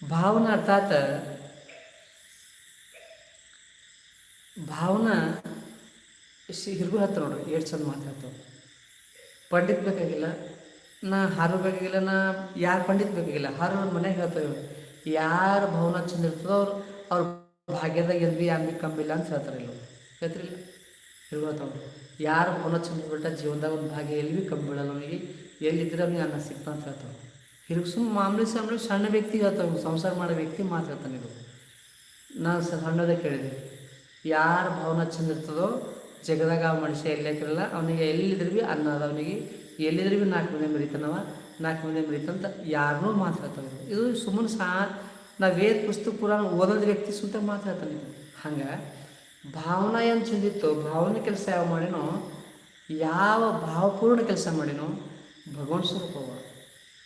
ಭಾವನ ಭಾವನಾ ಭಾವನ ಶ್ರೀ ಹಿರುಗು ಹತ್ತ ನೋಡ್ರಿ ಎಷ್ಟು ಚಂದ ಮಾತಾಡ್ತವೆ ಪಂಡಿತ್ ಬೇಕಾಗಿಲ್ಲ, ನಾ ಹಾರು ಬೇಕಾಗಿಲ್ಲ, ನಾ ಯಾರು ಪಂಡಿತ್ ಬೇಕಾಗಿಲ್ಲ ಹಾರು ಅವ್ರ ಮನೆಗೆ ಹೇಳ್ತೇವೆ ಯಾರು ಭಾವನಾ ಚಂದ ಇರ್ತದೋ ಅವ್ರು, ಅವ್ರ ಭಾಗ್ಯದಾಗ ಎಲ್ಲಿ ಯಾರು ಭೀ ಕಮ್ಮಿಲ್ಲ ಅಂತ ಹೇಳ್ತಾರೆ ಇಲ್ಲ ಹಿಡ್ಕೊತಾವ ಯಾರು ಫೋನ ಚಂದ ಬಿಟ್ಟ ಜೀವನದಾಗ ಒಂದು ಭಾಗ ಎಲ್ಲಿ ಕಮ್ಮಿ ಬೀಳಲ್ಲ ಅವನಿಗೆ. ಎಲ್ಲಿದ್ರೆ ಅವ್ನಿಗೆ ಅನ್ನ ಸಿಕ್ತ ಅಂತ ಹೇಳ್ತಾವೆ ಹಿರುಗ್ ಸುಮ್ಮ ಮಾಮೂಲಿ ಸಾಮೂಲಿ ಸಣ್ಣ ವ್ಯಕ್ತಿ ಹೇಳ್ತಾವೆ ಸಂಸಾರ ಮಾಡೋ ವ್ಯಕ್ತಿ ಮಾತಾಡ್ತಾನೆ ಇದು ನಾನು ಸಣ್ಣದೇ ಕೇಳಿದೆ. ಯಾರ ಭಾವನ ಚಂದ ಇರ್ತದೋ, ಜಗದಾಗ ಆ ಮನುಷ್ಯ ಎಲ್ಲಕ್ಕಿರಲ್ಲ ಅವನಿಗೆ ಎಲ್ಲಿದ್ರು ಭೀ ಅನ್ನ ಅದ ಅವನಿಗೆ. ಎಲ್ಲಿದ್ರು ಭೀ ನಾಲ್ಕು ಮಂದಿ ಮರಿತಾನವ, ನಾಲ್ಕು ಮಂದಿ ಮರಿತಂತ ಯಾರನ್ನೂ ಮಾತಾಡ್ತಾವೆ ಇದು ಸುಮ್ಮನೆ ಸಾ ನಾವು ವೇದ ಪುಸ್ತಕ ಪುರಾಣ ಓದೋದು ವ್ಯಕ್ತಿ ಸುತ್ತ ಮಾತಾಡ್ತಾನೆ ಹಂಗೆ ಭಾವನಾ ಏನು ಚಿಂದಿತ್ತು, ಭಾವನೆ ಕೆಲಸ ಯಾವ ಮಾಡಿನೋ, ಯಾವ ಭಾವಪೂರ್ಣ ಕೆಲಸ ಮಾಡಿನೋ, ಭಗವಾನ್ ಸ್ವರೂಪವ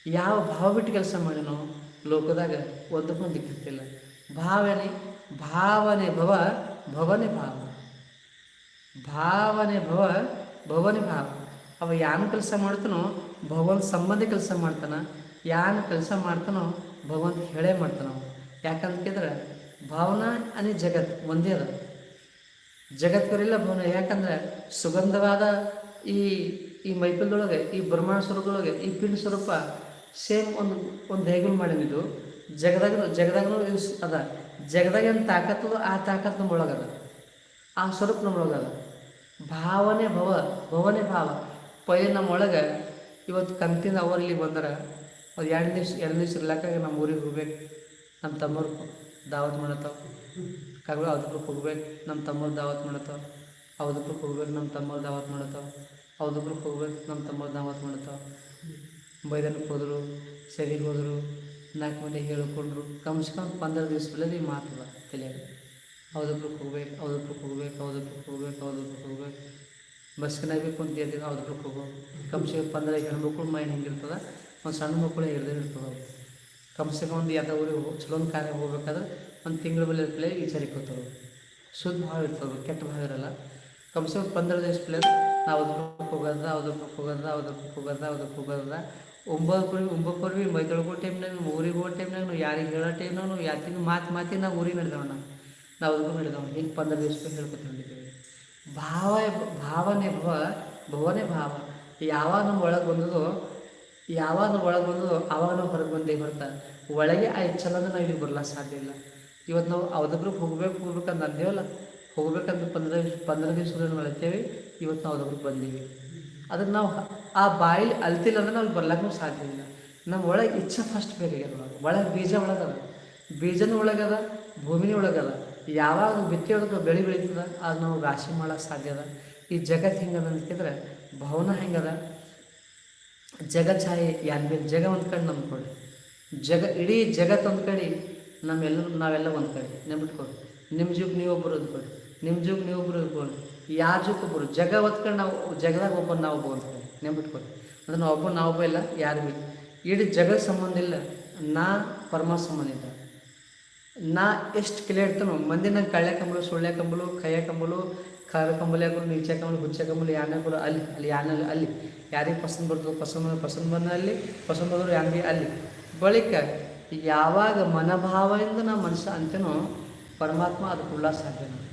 ಯಾವ ಭಾವ ಬಿಟ್ಟು ಕೆಲಸ ಮಾಡಿನೋ, ಲೋಕದಾಗ ಒಂದಕ್ಕೊಂದು ದಿಕ್ಕಿರ್ತಿಲ್ಲ ಭಾವನೆ ಭಾವನೆ ಭವ, ಭವನೆ ಭಾವ. ಭಾವನೆ ಭವ, ಭವನೆ ಭಾವ. ಅವ ಯಾನು ಕೆಲಸ ಮಾಡ್ತಾನೋ ಭಗವಂತ ಸಂಬಂಧ ಕೆಲಸ ಮಾಡ್ತಾನ. ಯಾನು ಕೆಲಸ ಮಾಡ್ತಾನೋ, ಭಗವಂತ ಹೇಳೇ ಮಾಡ್ತಾನ ಅವ. ಯಾಕಂತ ಕೇಳಿದ್ರೆ, ಭಾವನಾ ಅನಿ ಜಗತ್ ಒಂದೇ ಅದ. ಜಗತ್ವರೆಲ್ಲ ಭವನ. ಯಾಕಂದ್ರೆ ಸುಗಂಧವಾದ ಈ ಈ ಮೈಪಿಲ್ದೊಳಗೆ ಈ ಬ್ರಹ್ಮಾಂಡ ಸ್ವರೂಪದೊಳಗೆ, ಈ ಪಿಂಡ ಸ್ವರೂಪ ಸೇಮ್ ಒಂದು ಒಂದು ಹೇಗಲ್ ಮಾಡಿದ್ದು. ಜಗದಾಗ ಜಗದಾಗ ಅದ. ಜಗದಾಗ ಏನು ತಾಕತ್ತದ ಆ ತಾಕತ್ ನಮ್ಮೊಳಗದ. ಆ ಸ್ವರೂಪ ನಮ್ಮೊಳಗದ. ಭಾವನೆ ಭವ, ಭವನೆ ಭಾವ. ಪೈ ನಮ್ಮೊಳಗೆ ಇವತ್ತು ಕಂತಿನ ಅವರು ಇಲ್ಲಿ ಬಂದ್ರೆ. ಅವ್ರು ಎರಡು ದಿವ್ಸ ಎರಡು ದಿವ್ಸ ಇರ್ಲಾಕಾಗ ನಮ್ಮ ಊರಿಗೆ ಹೋಗ್ಬೇಕು. ನಮ್ಮ ತಮ್ಮವ್ರು ದಾವತ್ ಮಾಡತ್ತಾವ. ಕಾಗಳು ಅದಕ್ಕೂ ಹೋಗ್ಬೇಕು. ನಮ್ಮ ತಮ್ಮರ ದಾವತ್ ಮಾಡತ್ತಾವ ಅವ್ದಕ್ಕೆ ಹೋಗ್ಬೇಕು, ನಮ್ಮ ತಮ್ಮರ ದಾವತ್ ಮಾಡತ್ತಾವ ಅವ್ದಕ್ಕೆ ಹೋಗ್ಬೇಕು, ನಮ್ಮ ತಮ್ಮರ ದಾವತ್ ಮಾಡತ್ತಾವ ಬೈದನಕ್ಕೆ ಹೋದರು, ಸರಿಗೆ ಹೋದರು, ನಾಲ್ಕು ಮಂದಿ ಹೇಳಿಕೊಂಡ್ರು. ಕಮ್ಸ್ ಕಮ್ ಪಂದ್ರ ದಿವಸದಲ್ಲಿ ಮಾತದ ತಲೆಯಾಗ. ಅವ್ದಕ್ಕೆ ಹೋಗ್ಬೇಕು ಅವ್ದಕ್ಕೆ ಹೋಗ್ಬೇಕು ಅವ್ದಕ್ಕೆ ಹೋಗ್ಬೇಕು ಅವ್ದಕ್ಕೆ ಹೋಗ್ಬೇಕು. ಬಸ್ಸಿನಾಗ ಬೇಕು ಅಂತ ಹೇಳ್ತೀನಿ ಅವ್ದಕ್ಕೆ ಹೋಗೋ. ಕಮ್ಸೆ ಪಂದ್ರ ಹೆಣ್ಮಕ್ಳು ಮೈಂಡ್ ಹೆಂಗಿರ್ತದ ಒಂದು ಸಣ್ಣ ಮಕ್ಕಳು ಹಿಡ್ದೇ ಇರ್ತದೆ ಕಮ್ಸೆ ಕಮ್ ಒಂದು ಯಾವುದೇ ಊರಿಗೆ ಹೋಗಿ ಚಲೋ ಕಾರ್ಯ ಹೋಗ್ಬೇಕಾದ್ರೆ ಒಂದು ತಿಂಗಳ ಬಲ್ಲಿ ಪ್ಲೇ ವಿಚಾರಿಕೋತಾವೆ ಶುದ್ಧ ಭಾವ ಇರ್ತವೆ ಕೆಟ್ಟ ಭಾವ ಇರಲ್ಲ. ಕಮ್ಸೆ ಕಮ್ ಪಂದ್ರ ದಿವಸ ಪ್ಲೇ ನಾವು ಅದಕ್ಕೆ ಹೋಗೋದ ಅದಕ್ಕೆ ಹೋಗೋದ ಅದಕ್ಕೆ ಹೋಗೋದ ಅದಕ್ಕೆ ಹೋಗೋದ ಒಂಬತ್ತು ಒಂಬತ್ತು ಮೈ ತೊಳ್ಕೋ ಟೈಮ್ನಾಗ ನಾವು ಊರಿಗೆ ಹೋಗೋ ಟೈಮ್ನಾಗ, ನಾವು ಯಾರಿಗೆ ಹೇಳೋ ಟೈಮ್ನಾಗ, ನಾವು ಯಾತಿಗೆ ಮಾತು ಮಾತಿ ನಾವು ಊರಿಗೆ ನಡೆದವ ನಾವು. ಅದಕ್ಕೂ ನಡೆದವ ಹಿಂಗೆ ಪಂದ್ರ ದಿವಸ ಹೇಳ್ಕೊತೀವಿ ಭಾವ ಭಾವನೆ ಭವ, ಭವನೆ ಭಾವ. ಯಾವಾಗ ನಮ್ಮ ಒಳಗೆ ಬಂದದೋ, ಯಾವಾಗ ಒಳಗೆ ಬಂದದೋ ಆವಾಗ ನಾವು ಹೊರಗೆ ಬಂದೇ ಹೊರತ. ಒಳಗೆ ಆ ಹೆಚ್ಚಲ್ಲ ನಾವು ಇಲ್ಲಿ ಬರಲ್ಲ ಸಾಧ್ಯ ಇಲ್ಲ. ಇವತ್ತು ನಾವು ಅವದಬ್ರು ಹೋಗ್ಬೇಕು ಹೋಗ್ಬೇಕಂತ ಅಂದೇವಲ್ಲ ಹೋಗ್ಬೇಕಂತ ಪಂದ್ರ ಪಂದ್ರ ದಿವಸಗಳನ್ನು ಮಾಡ್ತೇವೆ ಇವತ್ತು ನಾವು ಅದಬ್ರು ಬಂದೀವಿ. ಅದಕ್ಕೆ ನಾವು ಆ ಬಾಯಿಲಿ ಅಲ್ತಿಲ್ಲ ಅಂದ್ರೆ ನಾವು ಬರ್ಲಕ್ಕೂ ಸಾಧ್ಯ ಇಲ್ಲ. ನಮ್ಮ ಒಳಗೆ ಇಚ್ಛೆ ಫಸ್ಟ್ ಬೇರೆ ಒಳಗೆ ಒಳಗೆ ಬೀಜ ಒಳಗದ. ಬೀಜನ ಒಳಗದ, ಭೂಮಿನ ಒಳಗದ. ಯಾವಾಗ ಬಿತ್ತಿ ಒಳಗೆ ಬೆಳೆ ಬೆಳೀತದ, ಅದು ನಾವು ರಾಶಿ ಮಾಡೋಕೆ ಸಾಧ್ಯ ಅದ. ಈ ಜಗತ್ತು ಹೆಂಗದ ಅಂತಂದ್ರೆ ಭವನ ಹೆಂಗದ? ಜಗ ಛಾಯೆ ಯಾನ್ ಜಗ ಒಂದು ನಮ್ಮ ಜಗ, ಇಡೀ ಜಗತ್ತು ಒಂದು ಕಡೆ ನಮ್ಮೆಲ್ಲ ನಾವೆಲ್ಲ ಒಂದು ಕಡೆ. ನಿಮ್ಮ ಜೀವಕ್ಕೆ ನೀವೊಬ್ಬರು ಅಂದ್ಕೊಡಿ ನಿಮ್ಮ ಜೀವಕ್ಕೆ ನೀವೊಬ್ಬರು ಅಂದ್ಕೊಳ್ಳಿ ಯಾರ ಜೀವಕ್ಕೆ ಒಬ್ಬರು ಜಗ ಹೊತ್ಕೊಂಡು ನಾವು, ಜಗದಾಗ ಒಬ್ಬ ನಾವು ಒಬ್ಬ ಅಂದ್ಕೊಳ್ಳಿ ನೆನ್ಬಿಟ್ಕೊಡಿ ಅಂದ್ರೆ ನಾವು ಒಬ್ಬ ನಾವೊಬ್ಬ ಇಲ್ಲ, ಯಾರು ಭೀ ಇಡೀ ಜಗದ ಸಂಬಂಧ ಇಲ್ಲ. ನಾ ಪರಮ ಸಂಬಂಧ ಇದ್ದ ನಾ ಎಷ್ಟು ಕಿಲೆ ಇರ್ತಾನೋ ಮಂದಿ ನಂಗೆ ಕಳ್ಳೆ ಕಂಬಳು, ಸುಳ್ಳೆ ಕಂಬಳು, ಕೈಯ ಕಂಬಳು ಖಾರ ಕಂಬಳಿ ಹಾಕೊಂಡು ನೀಚೆ ಕಂಬಳು ಹುಚ್ಚೆ ಕಂಬಳು ಕೂಡ ಅಲ್ಲಿ ಅಲ್ಲಿ ಯಾನಲ್ಲಿ ಅಲ್ಲಿ ಯಾರಿಗೆ ಪಸಂದ್ ಬರ್ತದೆ, ಪಸಂದ್ ಪಸಂದ್ ಬಂದ ಅಲ್ಲಿ, ಪಸಂದ್ ಬಂದರು ಯಾನ್ಗೆ ಅಲ್ಲಿ. ಬಳಿಕ ಯಾವಾಗ ಮನೋಭಾವದಿಂದ ನಾ ಮನಸ್ಸು ಅಂತೇನೋ ಪರಮಾತ್ಮ ಅದಕ್ಕೆ ಉಲ್ಲಾಸ ಸಾಧ್ಯ ನಾವು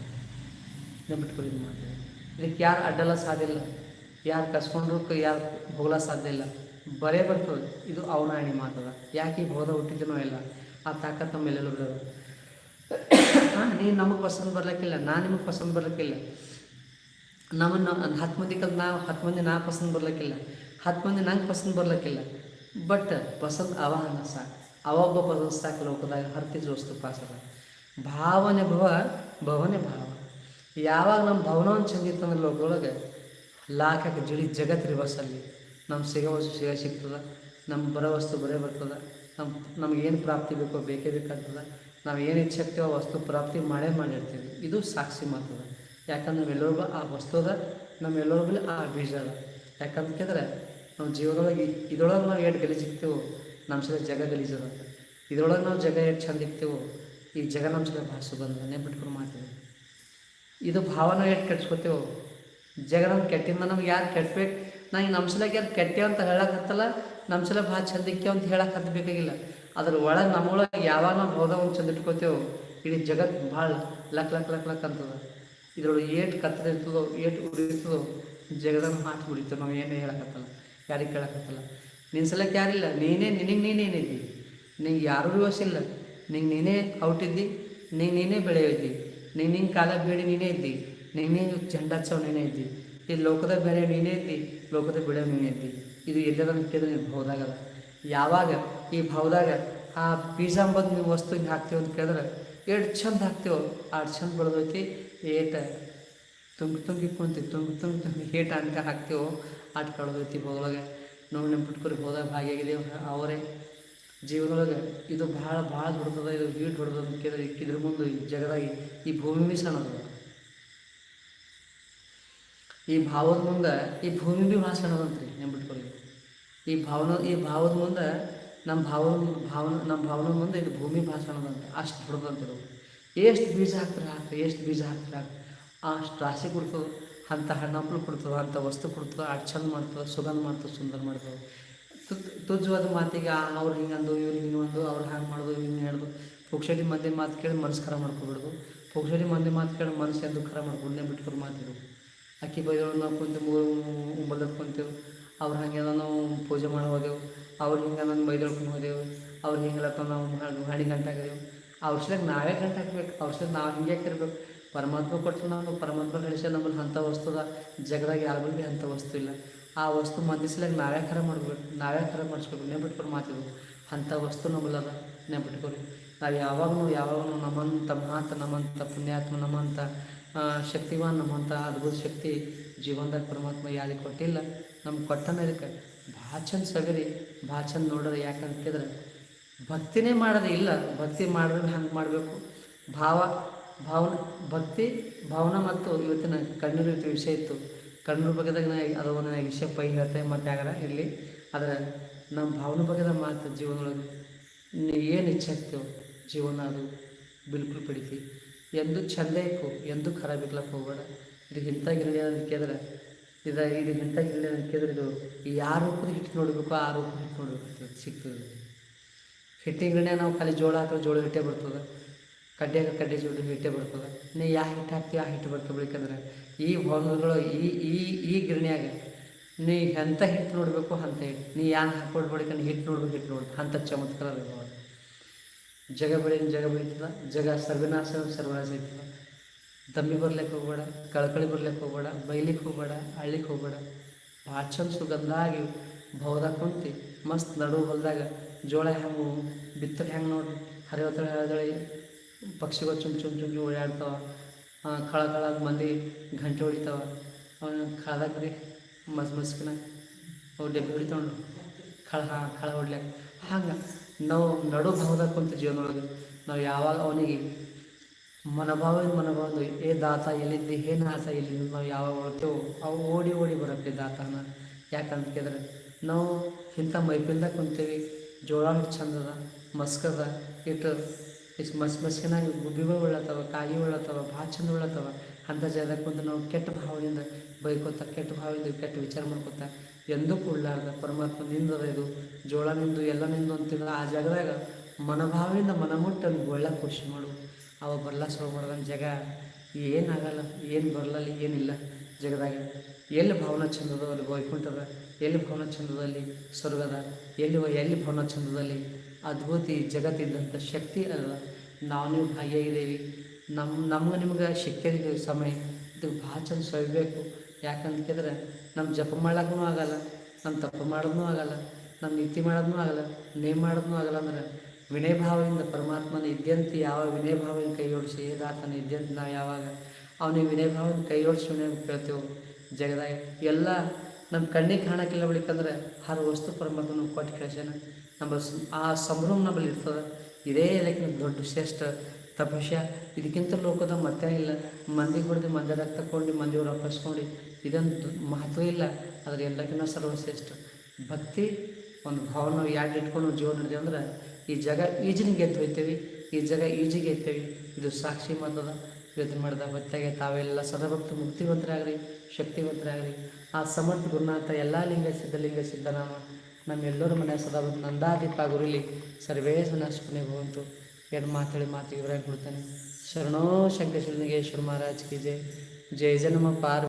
ಇದು ಮಾಡಿ ಇದಕ್ಕೆ ಯಾರು ಅಡ್ಡಲ ಸಾಧ್ಯ ಇಲ್ಲ. ಯಾರು ಕಸ್ಕೊಂಡ್ರು ಯಾರು ಹೋಗ್ಲ ಸಾಧ್ಯ ಇಲ್ಲ. ಬರೇ ಬರ್ತದೆ. ಇದು ಅವನಾಣಿ ಮಾತದ ಯಾಕೆ ಈ ಬೋಧ ಹುಟ್ಟಿದನೋ ಇಲ್ಲ. ಆ ತಾಕತ್ ನಮ್ಮ ಎಲ್ಲೆಲ್ಲೂ ಬಿಡೋದು ನೀನು ನಮಗೆ ಪಸಂದ್ ಬರ್ಲಿಕ್ಕಿಲ್ಲ, ನಾನು ನಿಮಗೆ ಪಸಂದ್ ಬರ್ಲಿಕ್ಕಿಲ್ಲ. ನಮ್ಮನ್ನು ಹತ್ತು ಮಂದಿ ಕಲ್ ನಾವು ಹತ್ತು ಮಂದಿ ನಾ ಪಸಂದ್ ಬರ್ಲಿಕ್ಕಿಲ್ಲ. ಹತ್ತು ಮಂದಿ ನಂಗೆ ಪಸಂದ್ ಬರ್ಲಿಕ್ಕಿಲ್ಲ. ಬಟ್ ಪಸಂದ್ ಅವ ಸಾಕು. ಅವೊಬ್ಬ ಪದಸ್ತಾಕ ಲೋಕದಾಗ ಹರ್ತಿ ಜೋಸ್ತು ಪಾಸದ ಭಾವನೆ ಭವ, ಭವನೆ ಭಾವ. ಯಾವಾಗ ನಮ್ಮ ಭವನವನ್ನು ಚಂದಿತ್ತಂದ್ರೆ ಲೋಕದೊಳಗೆ ಲಾಖಕ್ಕೆ ಜಿಡಿ ಜಗತ್ತು ರಿವರ್ಸಲ್ಲಿ ನಮ್ಮ ಸಿಗೋ ವಸ್ತು ಸಿಗ ಸಿಗ್ತದೆ ನಮ್ಮ ಬರೋ ವಸ್ತು ಬರೇ ಬರ್ತದೆ ನಮ್ಮ ನಮಗೇನು ಪ್ರಾಪ್ತಿ ಬೇಕೋ ಬೇಕೇ ಬೇಕಾಗ್ತದೆ, ನಾವು ಏನು ಇಚ್ಛಕ್ತೀವೋ ವಸ್ತು ಪ್ರಾಪ್ತಿ ಮಾಡೇ ಮಾಡಿರ್ತೀವಿ. ಇದು ಸಾಕ್ಷಿ ಮಾತದ. ಯಾಕಂದ್ರೆ ನಾವೆಲ್ಲರಿಗೂ ಆ ವಸ್ತು ಅದ ನಮ್ಮೆಲ್ಲರಿಗೂ ಆ ಬೀಜ ಅದ. ಯಾಕಂತಂದ್ರೆ ನಾವು ಜೀವನದೊಳಗೆ ಇದ್ರೊಳಗೆ ನಾವು ಎಷ್ಟು ಗಲೀಜಿಗ್ತೇವೋ ನಮ್ಮ ಸಲ ಜಗ ಗಲೀಜದ ಇದ್ರೊಳಗೆ ನಾವು ಜಗ ಎಷ್ಟು ಚಂದ ಇಕ್ತೇವೋ, ಈ ಜಗ ನಮ್ಮ ಸಲ ಭಾಳ ಸುಗಂಧ ಬಿಟ್ಕೊಂಡು ಮಾಡ್ತೀವಿ. ಇದು ಭಾವನೆ ಎಷ್ಟು ಕೆಡ್ಸ್ಕೊತೇವೋ, ಜಗ ನಮ್ಗೆ ಕೆಟ್ಟಿಂದ ನಮ್ಗೆ ಯಾರು ಕೆಟ್ಟಬೇಕು ನಾ ಈಗ ನಮ್ಮ ಸಲಕ್ಕೆ ಯಾರು ಕೆಟ್ಟೆ ಅಂತ ಹೇಳಕತ್ತಲ್ಲ ನಮ್ಮ ಸಲ ಭಾಳ ಚಂದ ಇಕ್ಕೇವೆ ಅಂತ ಹೇಳಕ್ಕೆ ಹತ್ತು ಬೇಕಾಗಿಲ್ಲ ಅದ್ರ ಒಳಗೆ ನಮ್ಮೊಳಗೆ ಯಾವಾಗ ನಾವು ಭೌದವನ್ನು ಚಂದ ಇಟ್ಕೋತೇವೋ, ಇಡೀ ಜಗತ್ತು ಭಾಳ ಲಕ್ ಲಕ್ ಲಕ್ ಲಕ್ ಅಂತದ. ಇದ್ರೊಳಗೆ ಏಟ್ ಕತ್ತದಿರ್ತದೋ ಇರ್ತದೋ, ಏಟ್ ಉರಿತದೋ ಜಗದನ್ನು ಮಾತು ಬಿಡಿತೇವೆ ನಾವು ಏನೇ ಹೇಳಕತ್ತಲ್ಲ ಯಾರಿಗೆ ಕೇಳಕತ್ತಲ್ಲ ನಿನ್ನ ಯಾರಿಲ್ಲ. ನೀನೇ, ನಿನಗೆ ನೀನೇ ಏನಿದ್ದಿ ನಿಂಗೆ ಯಾರೂ ವಸಿಲ್ಲ ನಿಂಗೆ ನೀನೇ ಔಟಿದ್ದಿ. ನೀನು ನೀನೇ ಬೆಳೆಯಿದ್ದಿ. ನೀನು ನಿಂಗೆ ಕಾಲ ಬೇಡಿ ನೀನೇ ಇದ್ದಿ. ನೀನೇ ಹಚ್ಚವ್ ನೀನೇ ಇದ್ದಿ. ಈ ಲೋಕದ ಬೇರೆ ನೀನೇ ಇದ್ದಿ. ಲೋಕದ ಬೆಳೆ ನೀನೇ ಇದ್ದಿ. ಇದು ಎಲ್ಲದ ಕೇಳಿದ್ರೆ ನೀನು ಭಾವದಾಗದ ಯಾವಾಗ? ಈ ಭಾವದಾಗ ಆ ಪಿಜ್ಜಾ ಬಂದು ನೀವು ವಸ್ತು ಹಿಂಗೆ ಹಾಕ್ತೀವಿ ಅಂತ ಕೇಳಿದ್ರೆ, ಎಷ್ಟು ಚಂದ ಹಾಕ್ತೀವೋ ಅಷ್ಟು ಚಂದ ಬೆಳೆದೈತಿ ಏಟ ತುಂಗಿ ತುಂಬಿ ಕುಂತಿ ತುಂಬಿ ತುಂಬಿ ತುಂಬಿ ಏಟ ಅಂತ ಹಾಕ್ತೀವೋ ಆಟ ಕಳೆದೈತಿ ಹೋದಾಗ ನೋಡಿ ನೆನ್ಪಿಟ್ಕೊರಿ ಹೋದಾಗ ಭಾಗಿಯಾಗಿದೆ ಅವರೇ ಜೀವನದೊಳಗೆ ಇದು ಭಾಳ ಭಾಳ ದೊಡ್ಡದ, ಇದು ದೊಡ್ಡದ ಅಂತ ಕೇಳಿದ್ರೆ ಇಕ್ಕಿದ್ರ ಮುಂದೆ ಈ ಜಗದಾಗಿ ಈ ಭೂಮಿ ಸಣ್ಣದ ಈ ಭಾವದ ಮುಂದೆ ಈ ಭೂಮಿ ಭೀ ಭಾಳ ಸಣ್ಣದಂತ್ರಿ ನೆನ್ಪಿಟ್ಕೊಳ್ಳಿ ಈ ಭಾವನ ಈ ಭಾವದ ಮುಂದೆ ನಮ್ಮ ಭಾವ ಭಾವನ ನಮ್ಮ ಭಾವನ ಮುಂದೆ ಇದು ಭೂಮಿ ಭಾಳ ಸಣ್ಣದಂತ ಅಷ್ಟು ದೊಡ್ಡದಂತಿರು ಎಷ್ಟು ಬೀಜ ಹಾಕ್ತಾರೆ ಹಾಕ್ತಾರೆ, ಎಷ್ಟು ಬೀಜ ಹಾಕ್ತಾರೆ ಹಾಕ್ತಾರೆ, ಅಷ್ಟು ರಾಶಿ ಕೊಡ್ತದೆ ಅಂಥ ಹಣ್ಣಂಪಲು ಕೊಡ್ತದೆ ಅಂಥ ವಸ್ತು ಕೊಡ್ತದೆ ಅಷ್ಟು ಚಂದ ಮಾಡ್ತದೆ ಸುಗಂಧ ಮಾಡ್ತದೆ ಸುಂದರ ಮಾಡ್ತದೆ ತುಜ್ಜವಾದ ಮಾತಿಗೆ ಅವ್ರು ಹಿಂಗೆ ಅಂದು ಇವ್ರು ಹಿಂಗೆ ಅಂದು ಅವ್ರು ಹ್ಯಾಂಗೆ ಮಾಡೋದು ಹಿಂಗೆ ಹೇಳ್ದು ಪುಕ್ಷಡಿ ಮಂದಿ ಮಾತು ಕೇಳಿ ಮನಸ್ಸು ಖರ ಮಾಡ್ಕೊಬಿಡೋದು ಪುಕ್ಷಡಿ ಮಂದಿ ಮಾತು ಕೇಳಿ ಮನಸ್ಸು ಎಂದು ಖರ ಮಾಡ್ಕೊಂಡೇ ಬಿಟ್ಕೊಂಡು ಮಾತಿರು ಅಕ್ಕಿ ಬೈದೊಳಗೆ ನಾವು ಕುಂತು ಮೂರು ಉಂಬಲ್ದಾಗ ಕುಂತೇವು ಅವ್ರು ಹಂಗೆ ನಾವು ಪೂಜೆ ಮಾಡಿ ಹೋದೆವು ಅವ್ರು ಹಿಂಗೆ ನಾನು ಬೈದೊಳ್ಕೊಂಡು ಹೋದೆವು ಅವ್ರು ಹಿಂಗೆಲ್ಲಪ್ಪ ನಾವು ಗಾಡಿ ಗಂಟೆ ಔಷಧಿಗೆ ನಾವೇ ಗಂಟೆ ಹಾಕ್ಬೇಕು ಔಷಧ ನಾವು ಹಿಂಗೆ ಹಾಕಿರ್ಬೇಕು ಪರಮಾತ್ಮ ಕೊಟ್ಟು ನಾವು ಪರಮಾತ್ಮ ಕಳಿಸ ನಮ್ಮಲ್ಲಿ ಅಂಥ ವಸ್ತುದ ಜಗದಾಗ ಯಾರು ಭೀ ಅಂಥ ವಸ್ತು ಇಲ್ಲ. ಆ ವಸ್ತು ಮಂದಿಸ್ಲಾಗ ನಾವೇ ಖರ ಮಾಡ್ಬೇಕು ನಾವೇ ಖರ ಮಾಡಿಸ್ಬೇಕು ನೆಬಿಟ್ಕೊಂಡು ಮಾತಿದ್ವು ಅಂಥ ವಸ್ತು ನಮ್ಮಲ್ಲಿ ಅದ. ನೆಬಿಟ್ಕೊರಿ ನಾವು ಯಾವಾಗಲೂ ಯಾವಾಗಲೂ ನಮ್ಮಂಥ ಮಹಾಂತ ನಮ್ಮಂಥ ಪುಣ್ಯಾತ್ಮ ನಮ್ಮಂಥ ಆ, ಶಕ್ತಿವಾನ್ ನಮ್ಮಂಥ ಅದ್ಭುತ ಶಕ್ತಿ ಜೀವನದಾಗ ಪರಮಾತ್ಮ ಯಾರಿಗೆ ಕೊಟ್ಟಿಲ್ಲ. ನಮ್ಗೆ ಕೊಟ್ಟನ ಇದಕ್ಕೆ ಭಾಳ ಚಂದ ಸಗರಿ ಭಾಳ ಚಂದ ನೋಡೋದು. ಯಾಕಂತ ಭಕ್ತಿನೇ ಮಾಡೋದು ಇಲ್ಲ. ಭಕ್ತಿ ಮಾಡಿದ್ರೆ ಹಂಗೆ ಮಾಡಬೇಕು. ಭಾವ ಭಾವನೆ, ಭಕ್ತಿ, ಭಾವನೆ ಮತ್ತು ಇವತ್ತಿನ ಕಣ್ಣೀರು ಇವತ್ತು ವಿಷಯ ಇತ್ತು. ಕಣ್ಣೂರು ಬಗ್ಗೆದಾಗ ನಾ ಅದು ಒಂದು ನಾ ವಿಷಯ ಪೈ ಹೇಳ್ತೇನೆ ಮತ್ತೆ ಆಗಲ್ಲ ಇಲ್ಲಿ, ಆದರೆ ನಮ್ಮ ಭಾವನೆ ಬಗ್ಗೆದ ಮಾತು ಜೀವನದೊಳಗೆ ನೀವು ಏನು ಇಚ್ಛೆ ಆಗ್ತೇವೆ ಜೀವನ ಅದು ಬಿಲ್ಕುಲ್ ಪಡಿತಿ. ಎಂದು ಚಂದ ಇಕ್ಕು, ಎಂದು ಖರಾಬ್ ಇರ್ಲಕ್ಕ ಹೋಗ್ಬೇಡ. ಇದು ಇಂಥ ಗಿರಣಿ ಕೇಳಿದ್ರೆ, ಇದು ಇದು ಇಂಥ ಗಿರಣಿ ಕೇಳಿದ್ರೆ ಇದು ಯಾವ ರೂಪದ ಹಿಟ್ಟು ನೋಡಬೇಕು, ಆ ರೂಪದ ಹಿಟ್ಟು ನೋಡಬೇಕು ಸಿಗ್ತದೆ. ಹಿಟ್ಟಿನ ಗಿರಣೆ ನಾವು ಖಾಲಿ ಜೋಳ ಹಾಕಿದ್ರೆ ಜೋಳ ಹಿಟ್ಟೆ ಬರ್ತದೆ. ಕಡ್ಡೆ ಕಡ್ಡಿ ಜೋಡಿ ಹಿಟ್ಟೆ ಬರ್ತದೆ ನೀ ಯಾ ಹಿಟ್ಟು ಹಾಕ್ತೀವಿ ಆ ಹಿಟ್ಟು ಬರ್ತದೆ ಬೇಕಂದ್ರೆ ಈ ಭವನಗಳು ಈ ಈ ಈ ಗಿರಣಿಯಾಗ ನೀ ಎಂಥ ಹಿಟ್ಟು ನೋಡಬೇಕು ಅಂತ ಹಿಟ್ಟು ನೀ ಯಾನ್ ಹಾಕೊಡ್ಬೇಕಂದ್ರೆ ಹಿಟ್ಟು ನೋಡ್ಬೇಕು ಹಿಟ್ಟು ನೋಡ್ಬೇಕು. ಅಂಥ ಚಮತ್ಕಾರ ಅವು. ಜಗ ಬೆಳಿ ಜಗ ಬೆಳೀತದ, ಜಗ ಸರ್ವನಾಶ ಸರ್ವನಾಶ ಐತದ ದಮ್ಮಿ ಬರ್ಲಿಕ್ಕೆ ಹೋಗ್ಬೇಡ, ಕಳಕಳಿ ಬರ್ಲಿಕ್ಕೆ ಹೋಗ್ಬೇಡ ಬೈಲಿಕ್ಕೆ ಹೋಗ್ಬೇಡ ಅಳ್ಲಿಕ್ಕೆ ಹೋಗ್ಬೇಡ. ಭಾಳ ಚಂದ ಸುಗಂಧಾಗಿ ಭವದಾಗ ಕುಂತಿ, ಮಸ್ತ್ ನಡು ಹೊಲದಾಗ ಜೋಳ ಹೆಂಗೆ ಬಿತ್ತರೆ ಹೆಂಗೆ ನೋಡಿ ಹರಿವತ್ತಳೆ ಹರಿದಳೆ ಪಕ್ಷಿಗಳು ಚುಮ್ ಚುಮ್ ಚುಮ್ ಓಡಾಡ್ತಾವೆ. ಕಳ ಕಳ ಮಂದಿ ಗಂಟೆ ಹೊಡಿತಾವ. ಕಳದಾಗ ರೀ ಮಸ್ ಮಸ್ಕಿನ ಅವ್ರು ಡೆಬ್ಬಿ ಹೊಡಿತಾವ ಹಾಂ, ಕಳ ಹೊಡ್ಲಾಕ ಹಂಗೆ ನಾವು ನಡು ಭಾವದಾಗ ಕುಂತ ಜೀವನದೊಳಗೆ ನಾವು ಯಾವಾಗ ಅವನಿಗೆ ಮನೋಭಾವ ಮನೋಭಾವ ಏ ದಾತ, ಎಲ್ಲಿದ್ದಿ? ಏನು ಆಸ? ಎಲ್ಲಿದ್ದು? ನಾವು ಯಾವಾಗ ಹೊಡ್ತೇವೋ ಅವು ಓಡಿ ಓಡಿ ಬರುತ್ತೆ ದಾತನ. ಯಾಕಂತ ಕೇಳಿದ್ರೆ ನಾವು ಇಂಥ ಮೈಪಿಲ್ದಾಗ ಕುಂತೇವಿ, ಜೋಳ ಹಿಟ್ಟು ಚಂದದ ಮಸ್ಕದ ಇಟ್ಟು ಇಷ್ಟು ಮಸ್ ಮಸ್ಕಿನಾಗ ಗುಬ್ಬಿಗಳು ಉಳ್ಳತ್ತವ ಕಾಯಿ ಉಳ್ಳತ್ತವ ಭಾಳ ಚಂದ ಉಳ್ಳತ್ತವ ಅಂಥ ಜಾಗದಾಗ ಕುಂತು ನಾವು ಕೆಟ್ಟ ಭಾವದಿಂದ ಬೈಕೋತ ಕೆಟ್ಟ ಭಾವದಿಂದ ಕೆಟ್ಟ ವಿಚಾರ ಮಾಡ್ಕೊತ ಎಂದೂ ಕೂಡಲಾರ್ದ ಪರಮಾತ್ಮ ನಿಂದದ ಇದು ಜೋಳ ನಿಂದು ಎಲ್ಲ ನಿಂದು ಅಂತಿಲ್ಲ ಆ ಜಾಗದಾಗ ಮನೋಭಾವದಿಂದ ಮನಮುಟ್ಟ ಒಳ್ಳೆ ಖುಷಿ ಮಾಡು ಅವ ಬರ್ಲಾ ಶುರು ಮಾಡ್ದಂಗೆ ಜಾಗ ಏನಾಗಲ್ಲ ಏನು ಬರಲಲ್ಲಿ ಏನಿಲ್ಲ ಜಗದಾಗ ಎಲ್ಲಿ ಭಾವನಾ ಚಂದದ ಅಲ್ಲಿ ವೈಕುಂಠದ ಎಲ್ಲಿ ಭಾವನಾ ಚಂದದಲ್ಲಿ ಸ್ವರ್ಗದ ಎಲ್ಲಿ ಎಲ್ಲಿ ಭಾವನಾ ಚಂದದಲ್ಲಿ ಅದ್ಭುತಿ ಜಗತ್ತಿದ್ದಂಥ ಶಕ್ತಿ ಅಲ್ವ? ನಾವು ನೀವು ಇದ್ದೇವೆ. ನಮ್ಮ ನಮ್ಗೆ ನಿಮ್ಗೆ ಸಿಕ್ಕಿದ್ದೀವಿ ಸಮಯ ಇದು ಭಾಳ ಚಂದ ಸೊಯ್ಬೇಕು ಯಾಕಂತ ಕೇಳಿದ್ರೆ ನಮ್ಮ ಜಪ ಮಾಡೋಕ್ಕೂ ಆಗಲ್ಲ ನಮ್ಮ ತಪ್ಪು ಮಾಡೋದೂ ಆಗಲ್ಲ ನಮ್ಮ ನೀತಿ ಮಾಡೋದೂ ಆಗಲ್ಲ, ನೇಮ್ ಮಾಡೋದೂ ಆಗಲ್ಲ ಅಂದ್ರೆ ವಿನಯ ಭಾವದಿಂದ ಪರಮಾತ್ಮನ ಇದ್ಯಂತ ಯಾವ ವಿನಯ ಭಾವದಿಂದ ಕೈ ದಾತನ ಏದಾತನ ಇದ್ಯಂತ ನಾವು ಯಾವಾಗ? ಅವನಿಗೆ ವಿನಯ ಭಾವದಿಂದ ಕೈ ಓಡಿಸಿ ವಿನಯ ಕೇಳ್ತೇವೆ. ಜಗದಾಗ ಎಲ್ಲ ನಮ್ಮ ಕಣ್ಣಿಗೆ ಕಾಣಕ್ಕಿಲ್ಲ ಬಳಿಕಂದ್ರೆ ಹರ ವಸ್ತು ಪರಮಾತ್ಮನ ಕೊಟ್ಟು ಕಳಿಸ್ಯಾನ. ನಮ್ಮ ಆ ಸಂಭ್ರಮ ನಮ್ಮಲ್ಲಿ ಇರ್ತದೆ. ಇದೇ ಇದಕ್ಕೆ ದೊಡ್ಡ ಶ್ರೇಷ್ಠ ತಪಸ್ಯ. ಇದಕ್ಕಿಂತ ಲೋಕದ ಮತ್ತೆ ಇಲ್ಲ. ಮಂದಿ ಹೊಡೆದು ಮಂದಿ ರಕ್ತ ಕೊಂಡು ಮಂದಿ ರೊಕ್ಕಿಸ್ಕೊಂಡು ಇದೊಂದು ಮಹತ್ವ ಇಲ್ಲ. ಆದರೆ ಎಲ್ಲಕ್ಕಿಂತ ಸರ್ವಶ್ರೇಷ್ಠ. ಭಕ್ತಿ, ಒಂದು ಭಾವನ ಯಾಕೆ ಇಟ್ಕೊಂಡು ಜೀವನ ನಡೆದೇವೆ ಅಂದ್ರೆ, ಈ ಜಗ ಈಜಿನ ಗೆದ್ದು ಹೋಯ್ತೇವೆ. ಈ ಜಗ ಈಜಿಗೆ ಗೆದ್ದೇವೆ ಇದು ಸಾಕ್ಷಿ ಮಂದದ. ಯೋಚನೆ ಮಾಡಿದ ಹೊತ್ತಾಗೆ ತಾವೆಲ್ಲ ಸದಭಕ್ತ ಮುಕ್ತಿವಂತರಾಗ್ರಿ, ಶಕ್ತಿವಂತರಾಗ್ರಿ. ಆ ಸಮರ್ಥ ಗುರುನಾಥ, ಎಲ್ಲ ಲಿಂಗ ಸಿದ್ಧಲಿಂಗ ಸಿದ್ಧನಾಮ ನಮ್ಮೆಲ್ಲರ ಮನೆ ಸದಾ ನಂದಾದೀಪ ಗುರುಲಿ ಸರ್ವೇ ಸನಸ್ಪನೆ ಭವಂತು. ಎರಡು ಮಾತಾಡಿ ಮಾತಿಗೆ ಬರೋಕ್ಕೆ ಕೊಡ್ತಾನೆ. ಶರಣೋ ಶಂಕರ ಶರಣಗೇಶ್ವರ ಮಹಾರಾಜ್ ಕಿ ಜೈ. ಜಯ ಜನ್ಮ ಪಾರ್